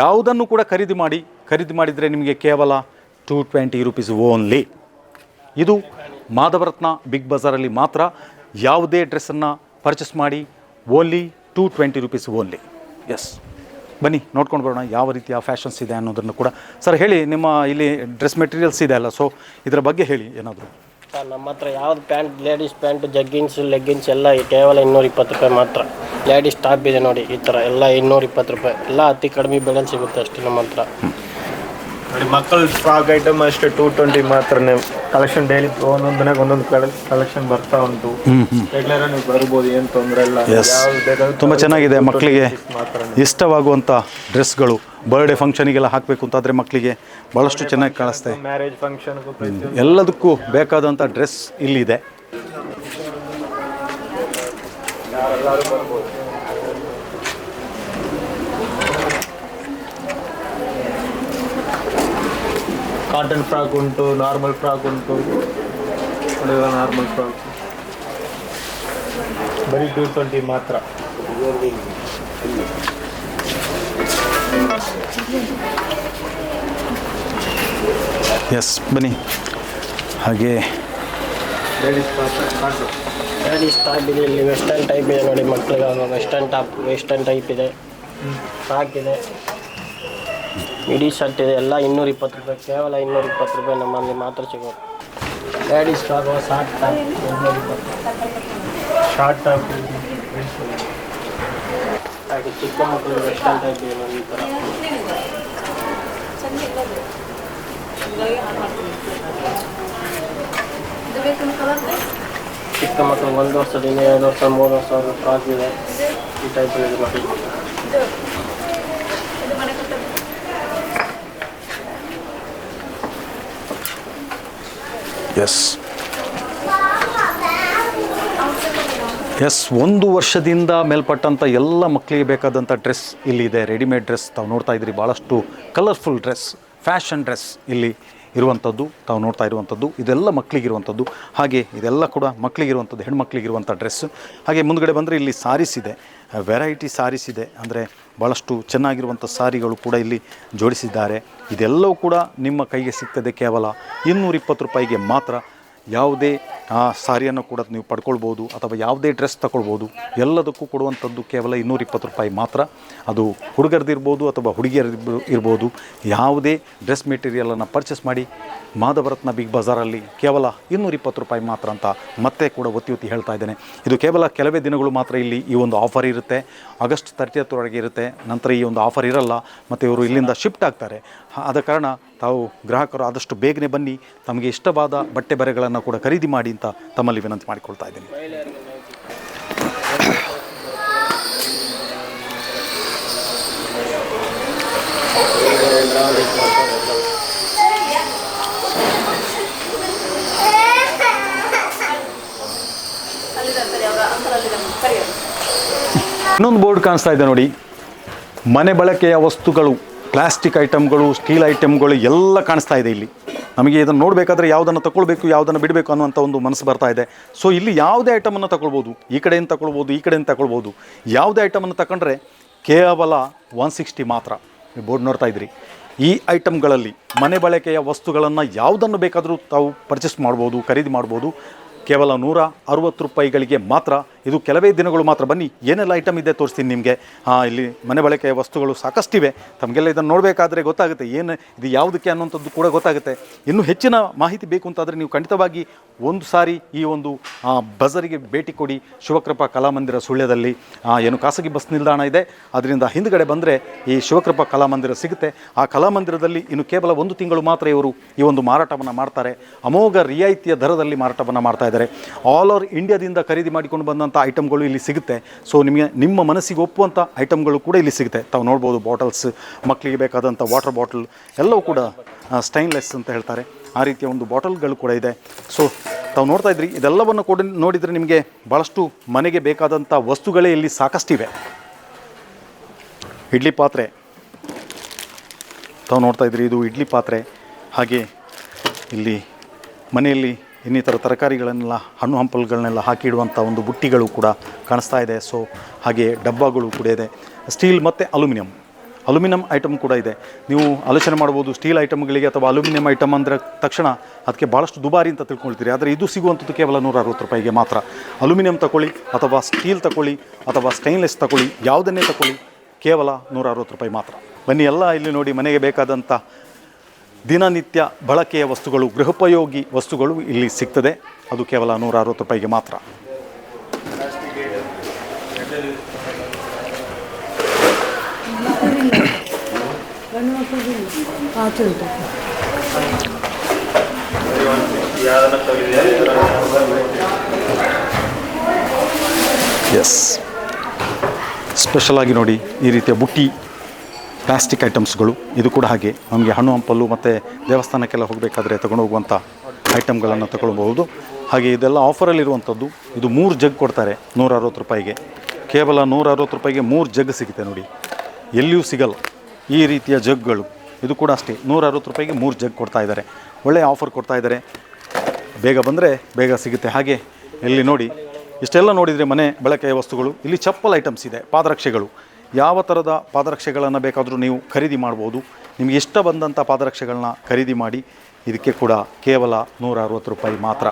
Speaker 1: ಯಾವುದನ್ನು ಕೂಡ ಖರೀದಿ ಮಾಡಿ, ಖರೀದಿ ಮಾಡಿದರೆ ನಿಮಗೆ ಕೇವಲ ಟೂ ಟ್ವೆಂಟಿ ರುಪೀಸ್ ಓನ್ಲಿ ಇದು ಮಾಧವರತ್ನ ಬಿಗ್ ಬಜಾರಲ್ಲಿ ಮಾತ್ರ ಯಾವುದೇ ಡ್ರೆಸ್ಸನ್ನು ಪರ್ಚೇಸ್ ಮಾಡಿ only two twenty rupees only yes ಬನ್ನಿ ನೋಡ್ಕೊಂಡು ಬರೋಣ ಯಾವ ರೀತಿಯ ಫ್ಯಾಷನ್ಸ್ ಇದೆ ಅನ್ನೋದನ್ನು ಕೂಡ. ಸರ್ ಹೇಳಿ ನಿಮ್ಮ ಇಲ್ಲಿ ಡ್ರೆಸ್ ಮೆಟೀರಿಯಲ್ಸ್ ಇದೆ ಅಲ್ಲ ಸೊ ಇದರ ಬಗ್ಗೆ ಹೇಳಿ ಏನಾದರೂ.
Speaker 2: ಸರ್ ನಮ್ಮ ಹತ್ರ ಯಾವ್ದು pant ladies pant jeggings leggings ಎಲ್ಲ ಕೇವಲ ಇನ್ನೂರ ಇಪ್ಪತ್ತು ರೂಪಾಯಿ ಮಾತ್ರ. ಲೇಡೀಸ್ ಟಾಪ್ ಇದೆ ನೋಡಿ ಈ ಥರ ಎಲ್ಲ ಇನ್ನೂರ ಇಪ್ಪತ್ತು ರೂಪಾಯಿ. ಎಲ್ಲ ಅತಿ ಕಡಿಮೆ ಬೆಲೆಯಲ್ಲಿ ಸಿಗುತ್ತೆ ಅಷ್ಟೇ ನಮ್ಮ ಹತ್ರ.
Speaker 3: ನೋಡಿ ಮಕ್ಕಳ ಫ್ರಾಕ್ ಐಟಮ್ ಅಷ್ಟೇ ಟೂ ಟ್ವೆಂಟಿ ಮಾತ್ರನೇ. ಕಲೆಕ್ಷನ್ ಡೈಲಿ ಒಂದೊಂದು ದಿನಕ್ಕೆ ಒಂದೊಂದು ಕಲೆಕ್ಷನ್ ಬರ್ತಾ ಉಂಟು. ರೆಗ್ಯುಲರ್ ನೀವು ಬರ್ಬೋದು ಏನು ತೊಂದರೆ ಇಲ್ಲ.
Speaker 1: ಎಸ್ ತುಂಬ ಚೆನ್ನಾಗಿದೆ ಮಕ್ಕಳಿಗೆ
Speaker 3: ಮಾತ್ರ
Speaker 1: ಇಷ್ಟವಾಗುವಂಥ ಡ್ರೆಸ್ಗಳು. ಬರ್ಡೇ ಫಂಕ್ಷನಿಗೆಲ್ಲ ಹಾಕಬೇಕು ಅಂತಾದರೆ ಮಕ್ಕಳಿಗೆ ಭಾಳಷ್ಟು ಚೆನ್ನಾಗಿ ಕಾಣಿಸ್ತೆ.
Speaker 3: ಮ್ಯಾರೇಜ್ ಫಂಕ್ಷನ್ಗೂ
Speaker 1: ಎಲ್ಲದಕ್ಕೂ ಬೇಕಾದಂಥ ಡ್ರೆಸ್ ಇಲ್ಲಿದೆ.
Speaker 3: ಯಾರೆಲ್ಲರೂ ಬರ್ಬೋದು. ಕಾಟನ್ ಫ್ರಾಕ್ ಉಂಟು ನಾರ್ಮಲ್ ಫ್ರಾಕ್ ಉಂಟು. ನಾರ್ಮಲ್ ಫ್ರಾಕ್ ಬರೀ ಟೂ ಟ್ವೆಂಟಿ ಮಾತ್ರ.
Speaker 1: ಎಸ್ ಬನ್ನಿ. ಹಾಗೆ.
Speaker 3: ಲೇಡೀಸ್
Speaker 2: ಟಾಪ್ ಇದೆ ಇಲ್ಲಿ ವೆಸ್ಟರ್ನ್ ಟೈಪ್ ಇದೆ ನೋಡಿ ಮಕ್ಕಳಿಗೆ ವೆಸ್ಟರ್ನ್ ಟಾಪ್ ವೆಸ್ಟರ್ನ್ ಟೈಪ್ ಇದೆ. ಫ್ರಾಕ್ ಇದೆ. ಇಡೀ ಶರ್ಟ್ ಇದೆ. ಎಲ್ಲ ಇನ್ನೂರ ಇಪ್ಪತ್ತು ರೂಪಾಯಿ ಕೇವಲ ಇನ್ನೂರ ಇಪ್ಪತ್ತು ರೂಪಾಯಿ ನಮ್ಮಲ್ಲಿ ಮಾತ್ರ ಸಿಗೋದು. ಲೇಡೀಸ್ ಟಾಪ್ ಶಾರ್ಟ್ ಟಾಪ್ ಇನ್ನೂರ ಇಪ್ಪತ್ತು
Speaker 3: ಶಾರ್ಟ್ ಟಾಪ್
Speaker 2: ಹಾಗೆ ಚಿಕ್ಕ ಮಕ್ಕಳು ವೆಸ್ಟರ್ನ್ ಟೈಪ್ ಈ ಥರ ಚಿಕ್ಕ ಮಕ್ಕಳು ಒಂದು ವರ್ಷದಿಂದ ಎರಡು ವರ್ಷ ಮೂರು ವರ್ಷ ಫ್ರಾಕ್ ಇದೆ ಈ ಟೈಪ್ ಇದು ನೋಡಿ
Speaker 1: ಎಸ್ ಎಸ್ ಒಂದು ವರ್ಷದಿಂದ ಮೇಲ್ಪಟ್ಟಂಥ ಎಲ್ಲ ಮಕ್ಕಳಿಗೆ ಬೇಕಾದಂಥ ಡ್ರೆಸ್ ಇಲ್ಲಿದೆ ರೆಡಿಮೇಡ್ ಡ್ರೆಸ್ ತಾವು ನೋಡ್ತಾ ಇದ್ದೀರಿ. ಭಾಳಷ್ಟು ಕಲರ್ಫುಲ್ ಡ್ರೆಸ್ ಫ್ಯಾಷನ್ ಡ್ರೆಸ್ ಇಲ್ಲಿ ಇರುವಂಥದ್ದು ತಾವು ನೋಡ್ತಾ ಇರುವಂಥದ್ದು ಇದೆಲ್ಲ ಮಕ್ಕಳಿಗಿರುವಂಥದ್ದು ಹಾಗೆ ಇದೆಲ್ಲ ಕೂಡ ಮಕ್ಕಳಿಗಿರುವಂಥದ್ದು ಹೆಣ್ಮಕ್ಳಿಗಿರುವಂಥ ಡ್ರೆಸ್ ಹಾಗೆ ಮುಂದ್ಗಡೆ ಬಂದರೆ ಇಲ್ಲಿ ಸಾರೀಸ್ ಇದೆ. ವೆರೈಟಿ ಸಾರೀಸ್ ಇದೆ. ಅಂದರೆ ಭಾಳಷ್ಟು ಚೆನ್ನಾಗಿರುವಂಥ ಸಾರಿಗಳು ಕೂಡ ಇಲ್ಲಿ ಜೋಡಿಸಿದ್ದಾರೆ. ಇದೆಲ್ಲವೂ ಕೂಡ ನಿಮ್ಮ ಕೈಗೆ ಸಿಗ್ತದೆ ಕೇವಲ ಇನ್ನೂರಿಪ್ಪತ್ತು ರೂಪಾಯಿಗೆ ಮಾತ್ರ. ಯಾವುದೇ ಸಾರಿಯನ್ನು ಕೂಡ ನೀವು ಪಡ್ಕೊಳ್ಬೋದು ಅಥವಾ ಯಾವುದೇ ಡ್ರೆಸ್ ತಗೊಳ್ಬೋದು ಎಲ್ಲದಕ್ಕೂ ಕೊಡುವಂಥದ್ದು ಕೇವಲ ಇನ್ನೂರಿಪ್ಪತ್ತು ರೂಪಾಯಿ ಮಾತ್ರ. ಅದು ಹುಡುಗರದಿರ್ಬೋದು ಅಥವಾ ಹುಡುಗಿಯರದ್ದು ಇರ್ಬೋದು, ಯಾವುದೇ ಡ್ರೆಸ್ ಮೆಟೀರಿಯಲನ್ನು ಪರ್ಚೇಸ್ ಮಾಡಿ ಮಾಧವರತ್ನ ಬಿಗ್ ಬಜಾರಲ್ಲಿ ಕೇವಲ ಇನ್ನೂರಿಪ್ಪತ್ತು ರೂಪಾಯಿ ಮಾತ್ರ ಅಂತ ಮತ್ತೆ ಕೂಡ ಒತ್ತಿ ಒತ್ತಿ ಹೇಳ್ತಾ ಇದ್ದೇನೆ. ಇದು ಕೇವಲ ಕೆಲವೇ ದಿನಗಳು ಮಾತ್ರ ಇಲ್ಲಿ ಈ ಒಂದು ಆಫರ್ ಇರುತ್ತೆ. ಆಗಸ್ಟ್ ತರ್ಟಿಯತ್ತರವರೆಗೆ ಇರುತ್ತೆ. ನಂತರ ಈ ಒಂದು ಆಫರ್ ಇರಲ್ಲ. ಮತ್ತು ಇವರು ಇಲ್ಲಿಂದ ಶಿಫ್ಟ್ ಆಗ್ತಾರೆ. ಆದ ಕಾರಣ ತಾವು ಗ್ರಾಹಕರು ಆದಷ್ಟು ಬೇಗನೆ ಬನ್ನಿ, ತಮಗೆ ಇಷ್ಟವಾದ ಬಟ್ಟೆ ಬರೆಗಳನ್ನು ಕೂಡ ಖರೀದಿ ಮಾಡಿ ಅಂತ ತಮ್ಮಲ್ಲಿ ವಿನಂತಿ ಮಾಡಿಕೊಳ್ತಾ ಇದ್ದೀನಿ. ಇನ್ನೊಂದು ಬೋರ್ಡ್ ಕಾಣಿಸ್ತಾ ಇದೆ ನೋಡಿ. ಮನೆ ಬಳಕೆಯ ವಸ್ತುಗಳು. ಪ್ಲಾಸ್ಟಿಕ್ ಐಟಮ್ಗಳು, ಸ್ಟೀಲ್ ಐಟಮ್ಗಳು ಎಲ್ಲ ಕಾಣಿಸ್ತಾ ಇದೆ ಇಲ್ಲಿ. ನಮಗೆ ಇದನ್ನು ನೋಡಬೇಕಾದ್ರೆ ಯಾವುದನ್ನು ತಗೊಳ್ಬೇಕು ಯಾವುದನ್ನು ಬಿಡಬೇಕು ಅನ್ನುವಂಥ ಒಂದು ಮನಸ್ಸು ಬರ್ತಾ ಇದೆ. ಸೊ ಇಲ್ಲಿ ಯಾವುದೇ ಐಟಮನ್ನು ತಗೊಳ್ಬೋದು ಈ ಕಡೆಯಿಂದ ತಗೊಳ್ಬೋದು ಈ ಕಡೆಯಿಂದ ತಗೊಳ್ಬೋದು ಯಾವುದೇ ಐಟಮನ್ನು ತಗೊಂಡ್ರೆ ಕೇವಲ ಒನ್ ಸಿಕ್ಸ್ಟಿ ಮಾತ್ರ. ನೀವು ಬೋರ್ಡ್ ನೋಡ್ತಾ ಇದ್ರಿ ಈ ಐಟಮ್ಗಳಲ್ಲಿ ಮನೆ ಬಳಕೆಯ ವಸ್ತುಗಳನ್ನು ಯಾವುದನ್ನು ಬೇಕಾದರೂ ತಾವು ಪರ್ಚೇಸ್ ಮಾಡ್ಬೋದು, ಖರೀದಿ ಮಾಡ್ಬೋದು. ಕೇವಲ ನೂರ ಅರುವತ್ತು ರೂಪಾಯಿಗಳಿಗೆ ಮಾತ್ರ ಇದು ಕೆಲವೇ ದಿನಗಳು ಮಾತ್ರ. ಬನ್ನಿ, ಏನೆಲ್ಲ ಐಟಮ್ ಇದೆ ತೋರಿಸ್ತೀನಿ ನಿಮಗೆ. ಇಲ್ಲಿ ಮನೆ ಬಳಕೆಯ ವಸ್ತುಗಳು ಸಾಕಷ್ಟಿವೆ. ತಮಗೆಲ್ಲ ಇದನ್ನು ನೋಡಬೇಕಾದ್ರೆ ಗೊತ್ತಾಗುತ್ತೆ. ಏನು, ಇದು ಯಾವುದಕ್ಕೆ ಅನ್ನೋಂಥದ್ದು ಕೂಡ ಗೊತ್ತಾಗುತ್ತೆ. ಇನ್ನೂ ಹೆಚ್ಚಿನ ಮಾಹಿತಿ ಬೇಕು ಅಂತಾದರೆ ನೀವು ಖಂಡಿತವಾಗಿ ಒಂದು ಸಾರಿ ಈ ಒಂದು ಬಜರಿಗೆ ಭೇಟಿ ಕೊಡಿ. ಶಿವಕೃಪಾ ಕಲಾಮಂದಿರ ಸುಳ್ಯದಲ್ಲಿ. ಏನು ಖಾಸಗಿ ಬಸ್ ನಿಲ್ದಾಣ ಇದೆ. ಅದರಿಂದ ಹಿಂದ್ಗಡೆ ಬಂದರೆ ಈ ಶಿವಕೃಪ ಕಲಾಮಂದಿರ ಸಿಗುತ್ತೆ. ಆ ಕಲಾಮಂದಿರದಲ್ಲಿ ಇನ್ನು ಕೇವಲ ಒಂದು ತಿಂಗಳು ಮಾತ್ರ ಇವರು ಈ ಒಂದು ಮಾರಾಟವನ್ನು ಮಾಡ್ತಾರೆ. ಅಮೋಘ ರಿಯಾಯಿತಿಯ ದರದಲ್ಲಿ ಮಾರಾಟವನ್ನು ಮಾಡ್ತಾ ಇದ್ದಾರೆ. ಆಲ್ ಓವರ್ ಇಂಡಿಯಾದಿಂದ ಖರೀದಿ ಮಾಡಿಕೊಂಡು ಬಂದಂಥ ಐಟಮ್ಗಳು ಇಲ್ಲಿ ಸಿಗುತ್ತೆ. ಸೊ ನಿಮಗೆ ನಿಮ್ಮ ಮನಸ್ಸಿಗೆ ಒಪ್ಪುವಂಥ ಐಟಮ್ಗಳು ಕೂಡ ಇಲ್ಲಿ ಸಿಗುತ್ತೆ. ತಾವು ನೋಡ್ಬೋದು ಬಾಟಲ್ಸ್, ಮಕ್ಕಳಿಗೆ ಬೇಕಾದಂಥ ವಾಟರ್ ಬಾಟಲ್ ಎಲ್ಲವೂ ಕೂಡ ಸ್ಟೈನ್ಲೆಸ್ ಅಂತ ಹೇಳ್ತಾರೆ. ಆ ರೀತಿಯ ಒಂದು ಬಾಟಲ್ಗಳು ಕೂಡ ಇದೆ. ಸೊ ತಾವು ನೋಡ್ತಾ ಇದ್ರಿ, ಇದೆಲ್ಲವನ್ನು ಕೂಡ ನೋಡಿದರೆ ನಿಮಗೆ ಭಾಳಷ್ಟು ಮನೆಗೆ ಬೇಕಾದಂಥ ವಸ್ತುಗಳೇ ಇಲ್ಲಿ ಸಾಕಷ್ಟಿವೆ. ಇಡ್ಲಿ ಪಾತ್ರೆ. ತಾವು ನೋಡ್ತಾ ಇದ್ರಿ, ಇದು ಇಡ್ಲಿ ಪಾತ್ರೆ. ಹಾಗೆ ಇಲ್ಲಿ ಮನೆಯಲ್ಲಿ ಇನ್ನಿತರ ತರಕಾರಿಗಳನ್ನೆಲ್ಲ, ಹಣ್ಣು ಹಂಪಲುಗಳನ್ನೆಲ್ಲ ಹಾಕಿಡುವಂಥ ಒಂದು ಬುಟ್ಟಿಗಳು ಕೂಡ ಕಾಣಿಸ್ತಾ ಇದೆ. ಸೊ ಹಾಗೆ ಡಬ್ಬಗಳು ಕೂಡ ಇದೆ. ಸ್ಟೀಲ್ ಮತ್ತು ಅಲ್ಯೂಮಿನಿಯಂ. ಅಲ್ಯೂಮಿನಿಯಂ ಐಟಮ್ ಕೂಡ ಇದೆ. ನೀವು ಆಲೋಚನೆ ಮಾಡ್ಬೋದು ಸ್ಟೀಲ್ ಐಟಮ್ಗಳಿಗೆ ಅಥವಾ ಅಲ್ಯೂಮಿನಿಯಂ ಐಟಮ್ ಅಂದರೆ ತಕ್ಷಣ ಅದಕ್ಕೆ ಭಾಳಷ್ಟು ದುಬಾರಿ ಅಂತ ತಿಳ್ಕೊಳ್ತೀರಿ ಆದರೆ ಇದು ಸಿಗುವಂಥದ್ದು ಕೇವಲ ನೂರ ಅರವತ್ತು ರೂಪಾಯಿಗೆ ಮಾತ್ರ. ಅಲ್ಯೂಮಿನಿಯಂ ತಗೊಳ್ಳಿ, ಅಥವಾ ಸ್ಟೀಲ್ ತಗೊಳ್ಳಿ, ಅಥವಾ ಸ್ಟೈನ್ಲೆಸ್ ತಗೊಳ್ಳಿ, ಯಾವುದನ್ನೇ ತಗೊಳ್ಳಿ, ಕೇವಲ ನೂರ ಅರವತ್ತು ರೂಪಾಯಿ ಮಾತ್ರ. ಬನ್ನಿ, ಎಲ್ಲ ಇಲ್ಲಿ ನೋಡಿ ಮನೆಗೆ ಬೇಕಾದಂಥ ದಿನನಿತ್ಯ ಬಳಕೆಯ ವಸ್ತುಗಳು, ಗೃಹೋಪಯೋಗಿ ವಸ್ತುಗಳು ಇಲ್ಲಿ ಸಿಗ್ತದೆ. ಅದು ಕೇವಲ ನೂರ ಅರವತ್ತು ರೂಪಾಯಿಗೆ ಮಾತ್ರ. ಎಸ್ ಸ್ಪೆಷಲಾಗಿ ನೋಡಿ ಈ ರೀತಿಯ ಬುಟ್ಟಿ. ಪ್ಲಾಸ್ಟಿಕ್ ಐಟಮ್ಸ್ಗಳು. ಇದು ಕೂಡ ಹಾಗೆ. ನಮಗೆ ಹಣ್ಣು, ಹಂಪಲು ಮತ್ತು ದೇವಸ್ಥಾನಕ್ಕೆಲ್ಲ ಹೋಗಬೇಕಾದ್ರೆ ತಗೊಂಡು ಹೋಗುವಂಥ ಐಟಮ್ಗಳನ್ನು ತಗೊಳ್ಬಹುದು. ಹಾಗೆ ಇದೆಲ್ಲ ಆಫರಲ್ಲಿರುವಂಥದ್ದು. ಇದು ಮೂರು ಜಗ್ ಕೊಡ್ತಾರೆ ನೂರ ಅರವತ್ತು ರೂಪಾಯಿಗೆ. ಕೇವಲ ನೂರ ಅರವತ್ತು ರೂಪಾಯಿಗೆ ಮೂರು ಜಗ್ ಸಿಗುತ್ತೆ ನೋಡಿ. ಎಲ್ಲಿಯೂ ಸಿಗಲ್ಲ ಈ ರೀತಿಯ ಜಗ್ಗಳು. ಇದು ಕೂಡ ಅಷ್ಟೇ. ನೂರ ಅರವತ್ತು ರೂಪಾಯಿಗೆ ಮೂರು ಜಗ್ ಕೊಡ್ತಾ ಇದ್ದಾರೆ. ಒಳ್ಳೆಯ ಆಫರ್ ಕೊಡ್ತಾ ಇದ್ದಾರೆ. ಬೇಗ ಬಂದರೆ ಬೇಗ ಸಿಗುತ್ತೆ. ಹಾಗೆ ಇಲ್ಲಿ ನೋಡಿ, ಇಷ್ಟೆಲ್ಲ ನೋಡಿದರೆ ಮನೆ, ಬಳಕೆಯ ವಸ್ತುಗಳು. ಇಲ್ಲಿ ಚಪ್ಪಲ್ ಐಟಮ್ಸ್ ಇದೆ, ಪಾದರಕ್ಷೆಗಳು. ಯಾವ ಥರದ ಪಾದರಕ್ಷೆಗಳನ್ನು ಬೇಕಾದರೂ ನೀವು ಖರೀದಿ ಮಾಡ್ಬೋದು. ನಿಮಗೆ ಇಷ್ಟ ಬಂದಂಥ ಪಾದರಕ್ಷೆಗಳನ್ನ ಖರೀದಿ ಮಾಡಿ, ಇದಕ್ಕೆ ಕೂಡ ಕೇವಲ ನೂರ ಅರವತ್ತು ರೂಪಾಯಿ ಮಾತ್ರ.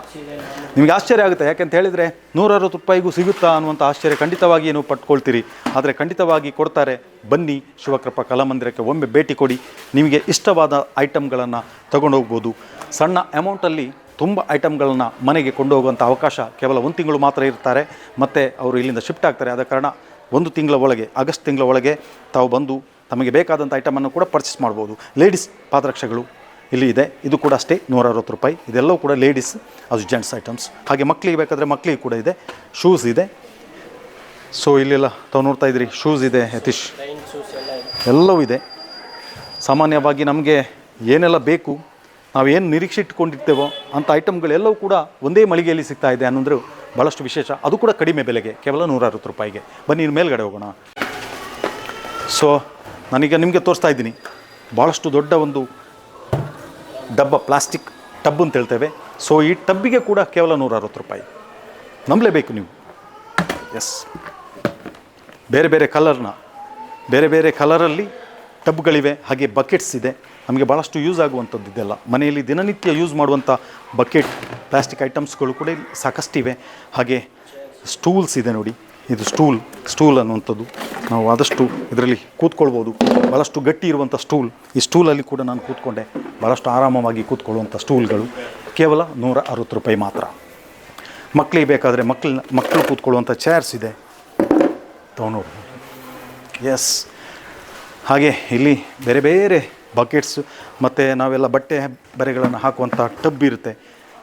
Speaker 1: ನಿಮಗೆ ಆಶ್ಚರ್ಯ ಆಗುತ್ತೆ, ಯಾಕೆಂತ ಹೇಳಿದರೆ ನೂರ ಅರವತ್ತು ರೂಪಾಯಿಗೂ ಸಿಗುತ್ತಾ ಅನ್ನುವಂಥ ಆಶ್ಚರ್ಯ ಖಂಡಿತವಾಗಿ ನೀವು ಪಟ್ಕೊಳ್ತೀರಿ. ಆದರೆ ಖಂಡಿತವಾಗಿ ಕೊಡ್ತಾರೆ, ಬನ್ನಿ ಶಿವಕೃಪಾ ಕಲಾಮಂದಿರಕ್ಕೆ ಒಮ್ಮೆ ಭೇಟಿ ಕೊಡಿ. ನಿಮಗೆ ಇಷ್ಟವಾದ ಐಟಮ್ಗಳನ್ನು ತಗೊಂಡೋಗ್ಬೋದು. ಸಣ್ಣ ಅಮೌಂಟಲ್ಲಿ ತುಂಬ ಐಟಮ್ಗಳನ್ನು ಮನೆಗೆ ಕೊಂಡೋಗುವಂಥ ಅವಕಾಶ ಕೇವಲ ಒಂದು ತಿಂಗಳು ಮಾತ್ರ ಇರ್ತಾರೆ. ಮತ್ತು ಅವರು ಇಲ್ಲಿಂದ ಶಿಫ್ಟ್ ಆಗ್ತಾರೆ. ಆದ ಕಾರಣ ಒಂದು ತಿಂಗಳ ಒಳಗೆ, ಆಗಸ್ಟ್ ತಿಂಗಳ ಒಳಗೆ ತಾವು ಬಂದು ತಮಗೆ ಬೇಕಾದಂಥ ಐಟಮನ್ನು ಕೂಡ ಪರ್ಚೇಸ್ ಮಾಡ್ಬೋದು. ಲೇಡೀಸ್ ಪಾದರಕ್ಷೆಗಳು ಇಲ್ಲಿ ಇದೆ. ಇದು ಕೂಡ ಅಷ್ಟೇ ನೂರ ಅರವತ್ತು ರೂಪಾಯಿ. ಇದೆಲ್ಲವೂ ಕೂಡ ಲೇಡೀಸ್ ಅದು ಜೆಂಟ್ಸ್ ಐಟಮ್ಸ್ ಹಾಗೆ ಮಕ್ಕಳಿಗೆ ಬೇಕಾದರೆ ಮಕ್ಕಳಿಗೆ ಕೂಡ ಇದೆ. ಶೂಸ್ ಇದೆ. ಸೊ ಇಲ್ಲೆಲ್ಲ ತಾವು ನೋಡ್ತಾ ಇದ್ರಿ ಶೂಸ್ ಇದೆ ಯತೀಶ್ ಎಲ್ಲವೂ ಇದೆ. ಸಾಮಾನ್ಯವಾಗಿ ನಮಗೆ ಏನೆಲ್ಲ ಬೇಕು, ನಾವೇನು ನಿರೀಕ್ಷೆ ಇಟ್ಕೊಂಡಿರ್ತೇವೋ ಅಂಥ ಐಟಮ್ಗಳೆಲ್ಲವೂ ಕೂಡ ಒಂದೇ ಮಳಿಗೆಯಲ್ಲಿ ಸಿಗ್ತಾ ಇದೆ ಅನ್ನೋದ್ರೆ ಭಾಳಷ್ಟು ವಿಶೇಷ. ಅದು ಕೂಡ ಕಡಿಮೆ ಬೆಲೆಗೆ, ಕೇವಲ ನೂರ ಅರವತ್ತು ರೂಪಾಯಿಗೆ. ಬನ್ನಿ ಇನ್ನು ಮೇಲ್ಗಡೆ ಹೋಗೋಣ. ಸೊ ನಾನೀಗ ನಿಮಗೆ ತೋರಿಸ್ತಾ ಇದ್ದೀನಿ. ಭಾಳಷ್ಟು ದೊಡ್ಡ ಒಂದು ಡಬ್ಬ, ಪ್ಲಾಸ್ಟಿಕ್ ಟಬ್ ಅಂತ ಹೇಳ್ತೇವೆ. ಸೊ ಈ ಟಬ್ಬಿಗೆ ಕೂಡ ಕೇವಲ ನೂರ ಅರವತ್ತು ರೂಪಾಯಿ. ನಂಬಲೇಬೇಕು ನೀವು. ಎಸ್ ಬೇರೆ ಬೇರೆ ಕಲರ್ನ ಬೇರೆ ಬೇರೆ ಕಲರಲ್ಲಿ ಟಬ್ಗಳಿವೆ, ಹಾಗೆ ಬಕೆಟ್ಸ್ ಇದೆ. ನಮಗೆ ಭಾಳಷ್ಟು ಯೂಸ್ ಆಗುವಂಥದ್ದು ಇದೆಲ್ಲ. ಮನೆಯಲ್ಲಿ ದಿನನಿತ್ಯ ಯೂಸ್ ಮಾಡುವಂಥ ಬಕೆಟ್ ಪ್ಲಾಸ್ಟಿಕ್ ಐಟಮ್ಸ್ಗಳು ಕೂಡ ಇಲ್ಲಿ ಸಾಕಷ್ಟಿವೆ. ಹಾಗೆ ಸ್ಟೂಲ್ಸ್ ಇದೆ ನೋಡಿ. ಇದು ಸ್ಟೂಲ್ ಸ್ಟೂಲ್ ಅನ್ನುವಂಥದ್ದು. ನಾವು ಆದಷ್ಟು ಇದರಲ್ಲಿ ಕೂತ್ಕೊಳ್ಬೋದು. ಭಾಳಷ್ಟು ಗಟ್ಟಿ ಇರುವಂಥ ಸ್ಟೂಲ್ ಈ ಸ್ಟೂಲಲ್ಲಿ ಕೂಡ ನಾನು ಕೂತ್ಕೊಂಡೆ. ಭಾಳಷ್ಟು ಆರಾಮವಾಗಿ ಕೂತ್ಕೊಳ್ಳುವಂಥ ಸ್ಟೂಲ್ಗಳು ಕೇವಲ ನೂರ ಅರವತ್ತು ರೂಪಾಯಿ ಮಾತ್ರ. ಮಕ್ಕಳಿಗೆ ಬೇಕಾದರೆ ಮಕ್ಕಳ ಮಕ್ಕಳು ಕೂತ್ಕೊಳ್ಳುವಂಥ ಚೇರ್ಸ್ ಇದೆ. ತೊಗೊಂಡು ಎಸ್ ಹಾಗೆ ಇಲ್ಲಿ ಬೇರೆ ಬೇರೆ ಬಕೆಟ್ಸ್ ಮತ್ತು ನಾವೆಲ್ಲ ಬಟ್ಟೆ ಬರೆಗಳನ್ನು ಹಾಕುವಂಥ ಟಬ್ ಇರುತ್ತೆ.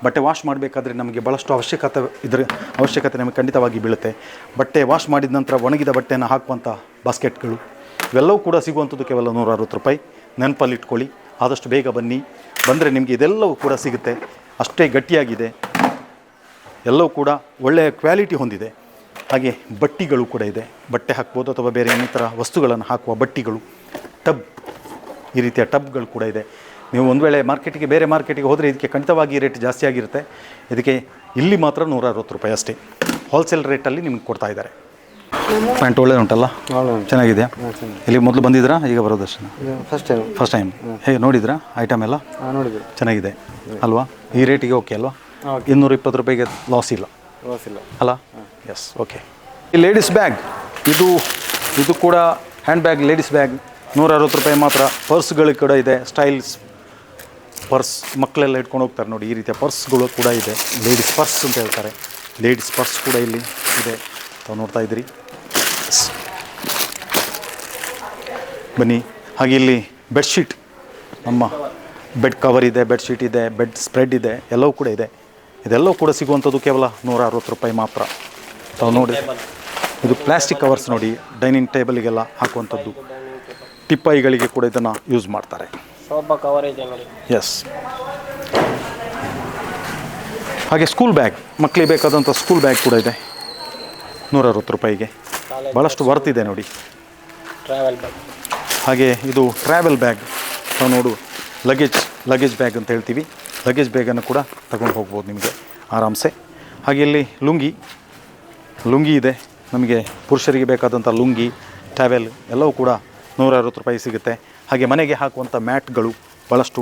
Speaker 1: ಬಟ್ಟೆ ವಾಶ್ ಮಾಡಬೇಕಾದ್ರೆ ನಮಗೆ ಭಾಳಷ್ಟು ಅವಶ್ಯಕತೆ ಇದರ ಅವಶ್ಯಕತೆ ನಮಗೆ ಖಂಡಿತವಾಗಿ ಬೀಳುತ್ತೆ. ಬಟ್ಟೆ ವಾಶ್ ಮಾಡಿದ ನಂತರ ಒಣಗಿದ ಬಟ್ಟೆಯನ್ನು ಹಾಕುವಂಥ ಬಾಸ್ಕೆಟ್ಗಳು, ಇವೆಲ್ಲವೂ ಕೂಡ ಸಿಗುವಂಥದ್ದು ಕೇವಲ ನೂರ ಅರವತ್ತು ರೂಪಾಯಿ. ನೆನಪಲ್ಲಿ ಇಟ್ಕೊಳ್ಳಿ, ಆದಷ್ಟು ಬೇಗ ಬನ್ನಿ. ಬಂದರೆ ನಿಮಗೆ ಇದೆಲ್ಲವೂ ಕೂಡ ಸಿಗುತ್ತೆ. ಅಷ್ಟೇ ಗಟ್ಟಿಯಾಗಿದೆ. ಎಲ್ಲವೂ ಕೂಡ ಒಳ್ಳೆಯ ಕ್ವಾಲಿಟಿ ಹೊಂದಿದೆ. ಹಾಗೆ ಬಟ್ಟಿಗಳು ಕೂಡ ಇದೆ. ಬಟ್ಟೆ ಹಾಕ್ಬೋದು ಅಥವಾ ಬೇರೆ ಇನ್ನಿತರ ವಸ್ತುಗಳನ್ನು ಹಾಕುವ ಬಟ್ಟಿಗಳು, ಟಬ್ ಈ ರೀತಿಯ ಟಬ್ಗಳು ಕೂಡ ಇದೆ. ನೀವು ಒಂದು ವೇಳೆ ಮಾರ್ಕೆಟಿಗೆ ಬೇರೆ ಮಾರ್ಕೆಟಿಗೆ ಹೋದರೆ ಇದಕ್ಕೆ ಖಂಡಿತವಾಗಿ ರೇಟ್ ಜಾಸ್ತಿ ಆಗಿರುತ್ತೆ. ಇದಕ್ಕೆ ಇಲ್ಲಿ ಮಾತ್ರ ನೂರ ಅರವತ್ತು ರೂಪಾಯಿ ಅಷ್ಟೇ. ಹೋಲ್ಸೇಲ್ ರೇಟಲ್ಲಿ ನಿಮ್ಗೆ ಕೊಡ್ತಾ ಇದ್ದಾರೆ. ಪ್ಯಾಂಟ್ ಒಳ್ಳೆ ಉಂಟಲ್ಲ? ಚೆನ್ನಾಗಿದೆಯಾ? ಇಲ್ಲಿ ಮೊದಲು ಬಂದಿದ್ದೀರಾ? ಈಗ ಬರೋದಷ್ಟು
Speaker 3: ಫಸ್ಟ್ ಟೈಮ್
Speaker 1: ಫಸ್ಟ್ ಟೈಮ್ ಹೇಗೆ ನೋಡಿದ್ರಾ ಐಟಮ್ ಎಲ್ಲ?
Speaker 3: ನೋಡಿದ್ರು
Speaker 1: ಚೆನ್ನಾಗಿದೆ. ಅಲ್ವಾ? ಈ ರೇಟಿಗೆ ಓಕೆ ಅಲ್ವಾ? ಇನ್ನೂರ ಇಪ್ಪತ್ತು ರೂಪಾಯಿಗೆ ಲಾಸ್ ಇಲ್ಲ.
Speaker 3: ಲಾಸ್ ಇಲ್ಲ.
Speaker 1: ಅಲ್ಲ? ಎಸ್ ಓಕೆ ಈ ಲೇಡೀಸ್ ಬ್ಯಾಗ್ ಇದು ಇದು ಕೂಡ ಹ್ಯಾಂಡ್ ಬ್ಯಾಗ್ ಲೇಡೀಸ್ ಬ್ಯಾಗ್ ನೂರ ಅರವತ್ತು ರೂಪಾಯಿ ಮಾತ್ರ ಪರ್ಸ್ಗಳು ಕೂಡ ಇದೆ. ಸ್ಟೈಲ್ಸ್ ಪರ್ಸ್ ಮಕ್ಕಳೆಲ್ಲ ಇಟ್ಕೊಂಡು ಹೋಗ್ತಾರೆ ನೋಡಿ, ಈ ರೀತಿಯ ಪರ್ಸ್ಗಳು ಕೂಡ ಇದೆ. ಲೇಡೀಸ್ ಪರ್ಸ್ ಅಂತ ಹೇಳ್ತಾರೆ. ಲೇಡೀಸ್ ಪರ್ಸ್ ಕೂಡ ಇಲ್ಲಿ ಇದೆ. ತಾವು ನೋಡ್ತಾ ಇದ್ದೀರಿ. ಬನ್ನಿ, ಹಾಗೆ ಇಲ್ಲಿ ಬೆಡ್ಶೀಟ್, ನಮ್ಮ ಬೆಡ್ ಕವರ್ ಇದೆ, ಬೆಡ್ಶೀಟ್ ಇದೆ, ಬೆಡ್ ಸ್ಪ್ರೆಡ್ ಇದೆ, ಎಲ್ಲವೂ ಕೂಡ ಇದೆ. ಇದೆಲ್ಲವೂ ಕೂಡ ಸಿಗುವಂಥದ್ದು ಕೇವಲ ನೂರ ಅರವತ್ತು ರೂಪಾಯಿ ಮಾತ್ರ. ತಾವು ನೋಡಿ, ಇದು ಪ್ಲಾಸ್ಟಿಕ್ ಕವರ್ಸ್ ನೋಡಿ, ಡೈನಿಂಗ್ ಟೇಬಲಿಗೆಲ್ಲ ಹಾಕುವಂಥದ್ದು. ಟಿಪ್ಪಾಯಿಗಳಿಗೆ ಕೂಡ ಇದನ್ನು ಯೂಸ್ ಮಾಡ್ತಾರೆ. ಎಸ್ ಹಾಗೆ ಸ್ಕೂಲ್ ಬ್ಯಾಗ್ ಮಕ್ಕಳಿಗೆ ಬೇಕಾದಂಥ ಸ್ಕೂಲ್ ಬ್ಯಾಗ್ ಕೂಡ ಇದೆ. ನೂರ ಅರವತ್ತು ರೂಪಾಯಿಗೆ ಭಾಳಷ್ಟು ವರ್ತ್ ಇದೆ ನೋಡಿ.
Speaker 2: ಟ್ರಾವೆಲ್ ಬ್ಯಾಗ್
Speaker 1: ಹಾಗೆ ಇದು ಟ್ರಾವೆಲ್ ಬ್ಯಾಗ್ ನಾವು ನೋಡು ಲಗೇಜ್ ಲಗೇಜ್ ಬ್ಯಾಗ್ ಅಂತ ಹೇಳ್ತೀವಿ. ಲಗೇಜ್ ಬ್ಯಾಗನ್ನು ಕೂಡ ತಗೊಂಡು ಹೋಗ್ಬೋದು ನಿಮಗೆ ಆರಾಮ್ಸೆ. ಹಾಗೆ ಇಲ್ಲಿ ಲುಂಗಿ ಲುಂಗಿ ಇದೆ. ನಮಗೆ ಪುರುಷರಿಗೆ ಬೇಕಾದಂಥ ಲುಂಗಿ ಟ್ರಾವೆಲ್ ಎಲ್ಲವೂ ಕೂಡ ನೂರ ಅರವತ್ತು ರೂಪಾಯಿ ಸಿಗುತ್ತೆ. ಹಾಗೆ ಮನೆಗೆ ಹಾಕುವಂಥ ಮ್ಯಾಟ್ಗಳು ಭಾಳಷ್ಟು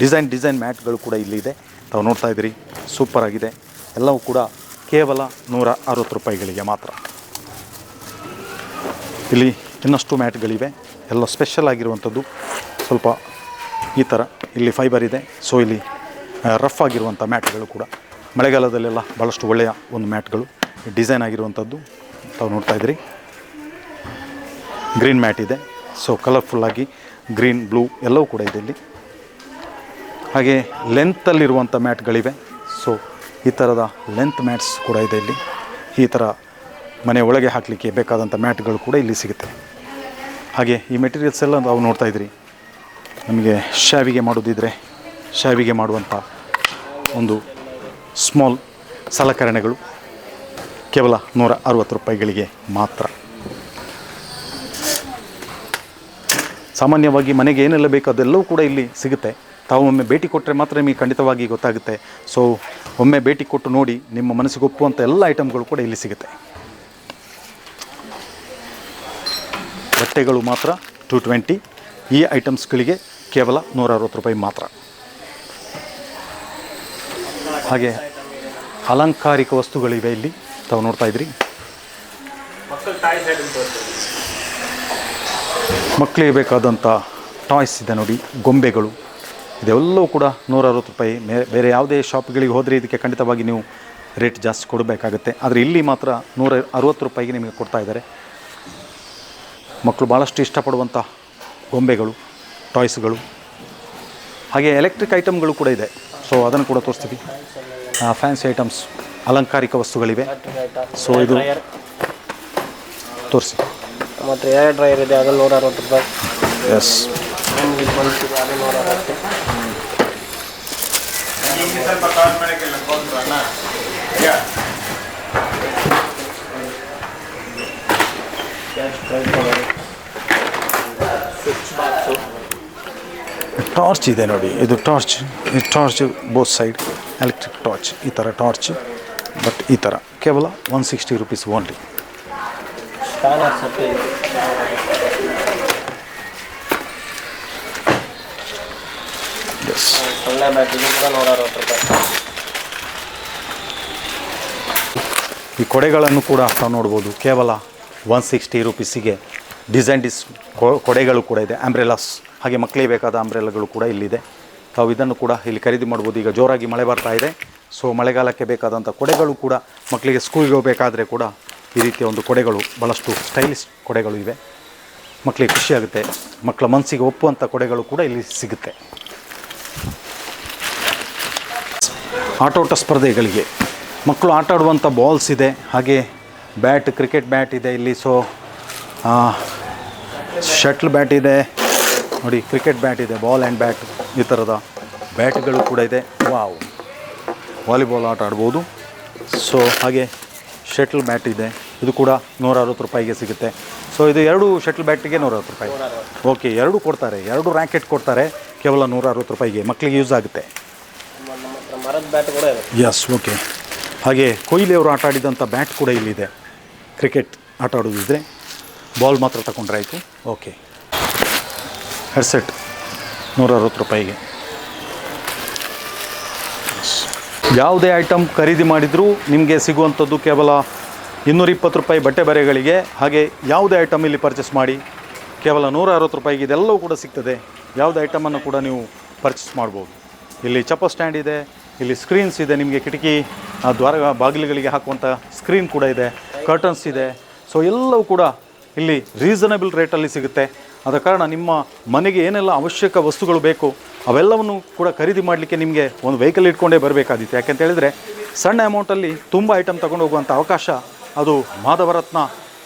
Speaker 1: ಡಿಸೈನ್ ಡಿಸೈನ್ ಮ್ಯಾಟ್ಗಳು ಕೂಡ ಇಲ್ಲಿ ಇದೆ. ತಾವು ನೋಡ್ತಾ ಇದ್ದೀರಿ, ಸೂಪರ್ ಆಗಿದೆ. ಎಲ್ಲವೂ ಕೂಡ ಕೇವಲ ನೂರ ಅರವತ್ತು ರೂಪಾಯಿಗಳಿಗೆ ಮಾತ್ರ. ಇಲ್ಲಿ ಇನ್ನಷ್ಟು ಮ್ಯಾಟ್ಗಳಿವೆ. ಎಲ್ಲ ಸ್ಪೆಷಲ್ ಆಗಿರುವಂಥದ್ದು. ಸ್ವಲ್ಪ ಈ ಥರ ಇಲ್ಲಿ ಫೈಬರ್ ಇದೆ. ಸೊ ಇಲ್ಲಿ ರಫ್ ಆಗಿರುವಂಥ ಮ್ಯಾಟ್ಗಳು ಕೂಡ. ಮಳೆಗಾಲದಲ್ಲೆಲ್ಲ ಭಾಳಷ್ಟು ಒಳ್ಳೆಯ ಒಂದು ಮ್ಯಾಟ್ಗಳು. ಡಿಸೈನ್ ಆಗಿರುವಂಥದ್ದು. ತಾವು ನೋಡ್ತಾ ಇದ್ದೀರಿ. ಗ್ರೀನ್ ಮ್ಯಾಟ್ ಇದೆ. ಸೊ ಕಲರ್ಫುಲ್ಲಾಗಿ ಗ್ರೀನ್ ಬ್ಲೂ ಎಲ್ಲವೂ ಕೂಡ ಇದೆ ಇಲ್ಲಿ. ಹಾಗೆ ಲೆಂತಲ್ಲಿರುವಂಥ ಮ್ಯಾಟ್ಗಳಿವೆ ಸೊ ಈ ಥರದ ಲೆಂತ್ ಮ್ಯಾಟ್ಸ್ ಕೂಡ ಇದೆ ಇಲ್ಲಿ. ಈ ಥರ ಮನೆ ಒಳಗೆ ಹಾಕಲಿಕ್ಕೆ ಬೇಕಾದಂಥ ಮ್ಯಾಟ್ಗಳು ಕೂಡ ಇಲ್ಲಿ ಸಿಗುತ್ತೆ. ಹಾಗೆ ಈ ಮೆಟೀರಿಯಲ್ಸ್ ಎಲ್ಲ ನಾವು ನೋಡ್ತಾ ಇದ್ರಿ. ನಮಗೆ ಶಾವಿಗೆ ಮಾಡೋದಿದ್ರೆ ಶಾವಿಗೆ ಮಾಡುವಂಥ ಒಂದು ಸ್ಮಾಲ್ ಸಲಕರಣೆಗಳು ಕೇವಲ ನೂರ ಅರವತ್ತು ರೂಪಾಯಿಗಳಿಗೆ ಮಾತ್ರ. ಸಾಮಾನ್ಯವಾಗಿ ಮನೆಗೆ ಏನೆಲ್ಲ ಬೇಕು ಅದೆಲ್ಲವೂ ಕೂಡ ಇಲ್ಲಿ ಸಿಗುತ್ತೆ. ತಾವು ಒಮ್ಮೆ ಭೇಟಿ ಕೊಟ್ಟರೆ ಮಾತ್ರ ನಿಮಗೆ ಖಂಡಿತವಾಗಿ ಗೊತ್ತಾಗುತ್ತೆ. ಸೊ ಒಮ್ಮೆ ಭೇಟಿ ಕೊಟ್ಟು ನೋಡಿ ನಿಮ್ಮ ಮನಸ್ಸಿಗೆ ಒಪ್ಪುವಂಥ ಎಲ್ಲ ಐಟಮ್ಗಳು ಕೂಡ ಇಲ್ಲಿ ಸಿಗುತ್ತೆ. ಬಟ್ಟೆಗಳು ಮಾತ್ರ ಟು ಟ್ವೆಂಟಿ ಈ ಐಟಮ್ಸ್ಗಳಿಗೆ ಕೇವಲ ನೂರ ಅರವತ್ತು ರೂಪಾಯಿ ಮಾತ್ರ. ಹಾಗೆ ಅಲಂಕಾರಿಕ ವಸ್ತುಗಳಿವೆ ಇಲ್ಲಿ. ತಾವು ನೋಡ್ತಾ ಇದ್ರಿ. ಮಕ್ಕಳಿಗೆ ಬೇಕಾದಂಥ ಟಾಯ್ಸ್ ಇದೆ ನೋಡಿ ಗೊಂಬೆಗಳು. ಇದೆಲ್ಲವೂ ಕೂಡ ನೂರ ಅರವತ್ತು ರೂಪಾಯಿ ಬೇರೆ ಯಾವುದೇ ಶಾಪ್ಗಳಿಗೆ ಹೋದರೆ ಇದಕ್ಕೆ ಖಂಡಿತವಾಗಿ ನೀವು ರೇಟ್ ಜಾಸ್ತಿ ಕೊಡಬೇಕಾಗುತ್ತೆ. ಆದರೆ ಇಲ್ಲಿ ಮಾತ್ರ ನೂರ ಅರವತ್ತು ರೂಪಾಯಿಗೆ ನಿಮಗೆ ಕೊಡ್ತಾ ಇದ್ದಾರೆ. ಮಕ್ಕಳು ಭಾಳಷ್ಟು ಇಷ್ಟಪಡುವಂಥ ಗೊಂಬೆಗಳು ಟಾಯ್ಸ್ಗಳು. ಹಾಗೆ ಎಲೆಕ್ಟ್ರಿಕ್ ಐಟಮ್ಗಳು ಕೂಡ ಇದೆ. ಸೊ ಅದನ್ನು ಕೂಡ ತೋರಿಸ್ತೀವಿ. ಫ್ಯಾನ್ಸಿ ಐಟಮ್ಸ್ ಅಲಂಕಾರಿಕ ವಸ್ತುಗಳಿವೆ. ಸೊ ಇದು ತೋರಿಸಿ.
Speaker 2: ಮತ್ತು ಏರ್ ಡ್ರೈಯರ್ ಇದೆ ಅದು ನೂರ ಅರವತ್ತು ರೂಪಾಯಿ.
Speaker 1: ಎಸ್
Speaker 2: ಅದು ನೂರ ಅರವತ್ತು
Speaker 1: ಟಾರ್ಚ್ ಇದೆ ನೋಡಿ ಇದು ಟಾರ್ಚ್ ಈ torch both side electric torch ಈ ಥರ ಟಾರ್ಚ್ ಬಟ್ ಈ ಥರ ಕೇವಲ ಒನ್ ಸಿಕ್ಸ್ಟಿ ರುಪೀಸ್ ಓನ್ಲಿ
Speaker 2: ಕೂಡ
Speaker 1: ಈ ಕೊಡೆಗಳನ್ನು ಕೂಡ ನಾವು ನೋಡ್ಬೋದು. ಕೇವಲ ಒನ್ ಸಿಕ್ಸ್ಟಿ ರುಪೀಸಿಗೆ ಡಿಸೈನ್ ಡಿಸ್ ಕೊಡೆಗಳು ಕೂಡ ಇದೆ. ಆಂಬ್ರೆಲಾಸ್ ಹಾಗೆ ಮಕ್ಕಳಿಗೆ ಬೇಕಾದ ಆಂಬ್ರೆಲಾಗಳು ಕೂಡ ಇಲ್ಲಿದೆ. ತಾವು ಇದನ್ನು ಕೂಡ ಇಲ್ಲಿ ಖರೀದಿ ಮಾಡ್ಬೋದು. ಈಗ ಜೋರಾಗಿ ಮಳೆ ಬರ್ತಾ ಇದೆ. ಸೊ ಮಳೆಗಾಲಕ್ಕೆ ಬೇಕಾದಂಥ ಕೊಡೆಗಳು ಕೂಡ ಮಕ್ಕಳಿಗೆ ಸ್ಕೂಲ್ಗೆ ಹೋಗಬೇಕಾದ್ರೆ ಕೂಡ ಈ ರೀತಿಯ ಒಂದು ಕೊಡೆಗಳು ಭಾಳಷ್ಟು ಸ್ಟೈಲಿಶ್ ಕೊಡೆಗಳು ಇವೆ. ಮಕ್ಕಳಿಗೆ ಖುಷಿಯಾಗುತ್ತೆ ಮಕ್ಕಳ ಮನಸ್ಸಿಗೆ ಒಪ್ಪುವಂಥ ಕೊಡೆಗಳು ಕೂಡ ಇಲ್ಲಿ ಸಿಗುತ್ತೆ. ಆಟೋಟ ಸ್ಪರ್ಧೆಗಳಿಗೆ ಮಕ್ಕಳು ಆಟ ಆಡುವಂಥ ಬಾಲ್ಸ್ ಇದೆ. ಹಾಗೆ ಬ್ಯಾಟ್ ಕ್ರಿಕೆಟ್ ಬ್ಯಾಟ್ ಇದೆ ಇಲ್ಲಿ. ಸೊ ಶಟ್ಲ್ ಬ್ಯಾಟ್ ಇದೆ. ನೋಡಿ ಕ್ರಿಕೆಟ್ ಬ್ಯಾಟ್ ಇದೆ ಬಾಲ್ ಆ್ಯಂಡ್ ಬ್ಯಾಟ್ ಈ ಥರದ ಬ್ಯಾಟ್ಗಳು ಕೂಡ ಇದೆ. ವಾವ್ ವಾಲಿಬಾಲ್ ಆಟ ಆಡ್ಬೋದು. ಸೊ ಹಾಗೆ ಶಟ್ಲ್ ಬ್ಯಾಟ್ ಇದೆ. ಇದು ಕೂಡ ನೂರ ಅರವತ್ತು ರೂಪಾಯಿಗೆ ಸಿಗುತ್ತೆ. ಸೊ ಇದು ಎರಡು ಶಟ್ಲ್ ಬ್ಯಾಟಿಗೆ ನೂರ ಅರವತ್ತು ರೂಪಾಯಿ ಓಕೆ ಎರಡು ಕೊಡ್ತಾರೆ. ಎರಡು ರ್ಯಾಕೆಟ್ ಕೊಡ್ತಾರೆ. ಕೇವಲ ನೂರ ಅರವತ್ತು ರೂಪಾಯಿಗೆ. ಮಕ್ಕಳಿಗೆ ಯೂಸ್ ಆಗುತ್ತೆ. ಎಸ್ ಓಕೆ ಹಾಗೆ ಕೊಹ್ಲಿ ಅವರು ಆಟ ಆಡಿದಂಥ ಬ್ಯಾಟ್ ಕೂಡ ಇಲ್ಲಿದೆ. ಕ್ರಿಕೆಟ್ ಆಟ ಆಡೋದಿದ್ರೆ ಬಾಲ್ ಮಾತ್ರ ತಗೊಂಡ್ರೆ ಆಯಿತು. ಓಕೆ ಹೆಡ್ಸೆಟ್ ನೂರ ಅರವತ್ತು ರೂಪಾಯಿಗೆ. ಯಾವುದೇ ಐಟಮ್ ಖರೀದಿ ಮಾಡಿದರೂ ನಿಮಗೆ ಸಿಗುವಂಥದ್ದು ಕೇವಲ ಇನ್ನೂರ ಇಪ್ಪತ್ತು ರೂಪಾಯಿ ಬಟ್ಟೆ ಬರೆಗಳಿಗೆ, ಹಾಗೆ ಯಾವುದೇ ಐಟಮ್ ಇಲ್ಲಿ ಪರ್ಚೇಸ್ ಮಾಡಿ, ಕೇವಲ ನೂರ ಅರವತ್ತು ರೂಪಾಯಿಗೆ ಇದೆಲ್ಲವೂ ಕೂಡ ಸಿಗ್ತದೆ. ಯಾವುದೇ ಐಟಮನ್ನು ಕೂಡ ನೀವು ಪರ್ಚೇಸ್ ಮಾಡ್ಬೋದು. ಇಲ್ಲಿ ಚಪ್ಪ ಸ್ಟ್ಯಾಂಡ್ ಇದೆ, ಇಲ್ಲಿ ಸ್ಕ್ರೀನ್ಸ್ ಇದೆ, ನಿಮಗೆ ಕಿಟಕಿ ದ್ವಾರ ಬಾಗಿಲುಗಳಿಗೆ ಹಾಕುವಂಥ ಸ್ಕ್ರೀನ್ ಕೂಡ ಇದೆ ಕರ್ಟನ್ಸ್ ಇದೆ. ಸೊ ಎಲ್ಲವೂ ಕೂಡ ಇಲ್ಲಿ ರೀಸನಬಲ್ ರೇಟಲ್ಲಿ ಸಿಗುತ್ತೆ. ಆದ ಕಾರಣ ನಿಮ್ಮ ಮನೆಗೆ ಏನೆಲ್ಲ ಅವಶ್ಯಕ ವಸ್ತುಗಳು ಬೇಕು ಅವೆಲ್ಲವನ್ನು ಕೂಡ ಖರೀದಿ ಮಾಡಲಿಕ್ಕೆ ನಿಮಗೆ ಒಂದು ವೆಹಿಕಲ್ ಇಟ್ಕೊಂಡೇ ಬರಬೇಕಾದಿತ್ತು ಯಾಕೆಂತ ಹೇಳಿದರೆ ಸಣ್ಣ ಅಮೌಂಟಲ್ಲಿ ತುಂಬ ಐಟಮ್ ತಗೊಂಡು ಹೋಗುವಂಥ ಅವಕಾಶ ಅದು Madhavaratna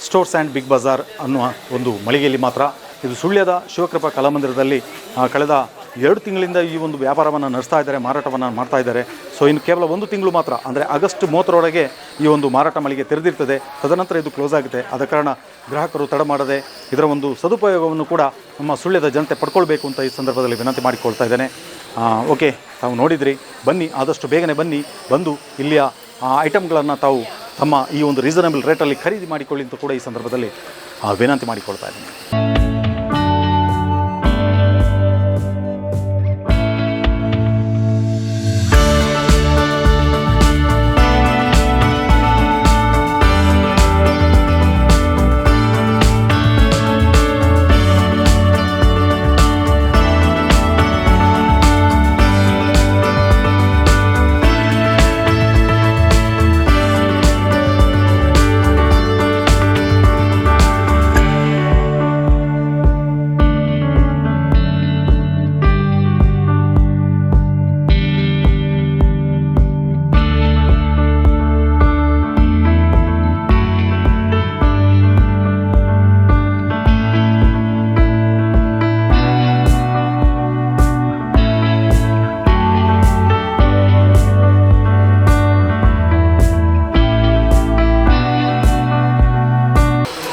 Speaker 1: stores and Big Bazaar ಅನ್ನುವ ಒಂದು ಮಳಿಗೆಯಲ್ಲಿ ಮಾತ್ರ. ಇದು ಸುಳ್ಯದ ಶಿವಕೃಪಾ ಕಲಾಮಂದಿರದಲ್ಲಿ ಕಳೆದ ಎರಡು ತಿಂಗಳಿಂದ ಈ ಒಂದು ವ್ಯಾಪಾರವನ್ನು ನಡೆಸ್ತಾ ಇದ್ದಾರೆ, ಮಾರಾಟವನ್ನು ಮಾಡ್ತಾ ಇದ್ದಾರೆ. ಸೊ ಇನ್ನು ಕೇವಲ ಒಂದು ತಿಂಗಳು ಮಾತ್ರ, ಅಂದರೆ ಆಗಸ್ಟ್ ಮೂವತ್ತರೊಳಗೆ ಈ ಒಂದು ಮಾರಾಟ ಮಳಿಗೆ ತೆರೆದಿರ್ತದೆ. ತದನಂತರ ಇದು ಕ್ಲೋಸ್ ಆಗುತ್ತೆ. ಆದ ಕಾರಣ ಗ್ರಾಹಕರು ತಡ ಮಾಡದೆ ಇದರ ಒಂದು ಸದುಪಯೋಗವನ್ನು ಕೂಡ ನಮ್ಮ ಸುಳ್ಯದ ಜನತೆ ಪಡ್ಕೊಳ್ಬೇಕು ಅಂತ ಈ ಸಂದರ್ಭದಲ್ಲಿ ವಿನಂತಿ ಮಾಡಿಕೊಳ್ತಾ ಇದ್ದೇನೆ. ಓಕೆ ತಾವು ನೋಡಿದ್ರಿ. ಬನ್ನಿ, ಆದಷ್ಟು ಬೇಗನೆ ಬನ್ನಿ, ಬಂದು ಇಲ್ಲಿಯ ಐಟಮ್ಗಳನ್ನು ತಾವು ತಮ್ಮ ಈ ಒಂದು ರೀಸನಬಲ್ ರೇಟಲ್ಲಿ ಖರೀದಿ ಮಾಡಿಕೊಳ್ಳಿ ಅಂತ ಕೂಡ ಈ ಸಂದರ್ಭದಲ್ಲಿ ವಿನಂತಿ ಮಾಡಿಕೊಳ್ತಾ ಇದ್ದೀನಿ.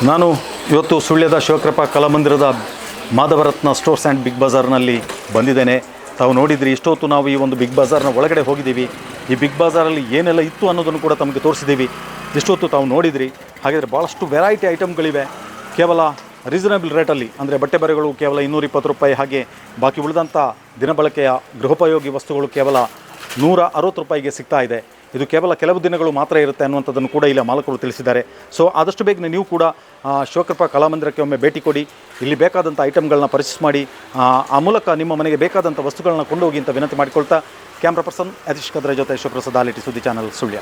Speaker 1: ನಾನು ಇವತ್ತು ಸುಳ್ಯದ ಶಿವಕೃಪಾ ಕಲಾಮಂದಿರದ ಮಾಧವರತ್ನ ಸ್ಟೋರ್ಸ್ ಆ್ಯಂಡ್ ಬಿಗ್ ಬಜಾರ್ನಲ್ಲಿ ಬಂದಿದ್ದೇನೆ. ತಾವು ನೋಡಿದ್ರಿ, ಇಷ್ಟೊತ್ತು ನಾವು ಈ ಒಂದು ಬಿಗ್ ಬಜಾರ್ನ ಒಳಗಡೆ ಹೋಗಿದ್ದೀವಿ. ಈ ಬಿಗ್ ಬಜಾರಲ್ಲಿ ಏನೆಲ್ಲ ಇತ್ತು ಅನ್ನೋದನ್ನು ಕೂಡ ತಮಗೆ ತೋರಿಸಿದ್ದೀವಿ. ಇಷ್ಟೊತ್ತು ತಾವು ನೋಡಿದ್ರಿ. ಹಾಗಿದ್ರೆ ಭಾಳಷ್ಟು ವೆರೈಟಿ ಐಟಮ್ಗಳಿವೆ. ಕೇವಲ ರೀಸನಬಲ್ ರೇಟಲ್ಲಿ, ಅಂದರೆ ಬಟ್ಟೆ ಬರೆಗಳು ಕೇವಲ ಇನ್ನೂರ ಇಪ್ಪತ್ತು ರೂಪಾಯಿ ಹಾಗೆ ಬಾಕಿ ಉಳಿದಂಥ ದಿನಬಳಕೆಯ ಗೃಹೋಪಯೋಗಿ ವಸ್ತುಗಳು ಕೇವಲ ನೂರ ಅರವತ್ತು ರೂಪಾಯಿಗೆ ಸಿಗ್ತಾ ಇದೆ. ಇದು ಕೇವಲ ಕೆಲವು ದಿನಗಳು ಮಾತ್ರ ಇರುತ್ತೆ ಅನ್ನುವಂಥದ್ದನ್ನು ಕೂಡ ಇಲ್ಲಿ ಮಾಲಕರು ತಿಳಿಸಿದ್ದಾರೆ. ಸೊ ಆದಷ್ಟು ಬೇಗನೆ ನೀವು ಕೂಡ ಶಿವಕೃಪ ಕಲಾಮಂದಿರಕ್ಕೆ ಒಮ್ಮೆ ಭೇಟಿ ಕೊಡಿ. ಇಲ್ಲಿ ಬೇಕಾದಂಥ ಐಟಮ್ಗಳನ್ನ ಪರ್ಚೇಸ್ ಮಾಡಿ, ಆ ಮೂಲಕ ನಿಮ್ಮ ಮನೆಗೆ ಬೇಕಾದಂಥ ವಸ್ತುಗಳನ್ನ ಕೊಂಡೋಗಿ ಅಂತ ವಿನಂತಿ ಮಾಡಿಕೊಳ್ತಾ, ಕ್ಯಾಮ್ರಾ ಪರ್ಸನ್ ಯತೀಶ್ ಕದ್ರ ಜೊತೆ ಶಿವಪ್ರಸಾದ್, ಆಲಿಟಿ ಸುದ್ದಿ ಚಾನಲ್ ಸುಳ್ಯ.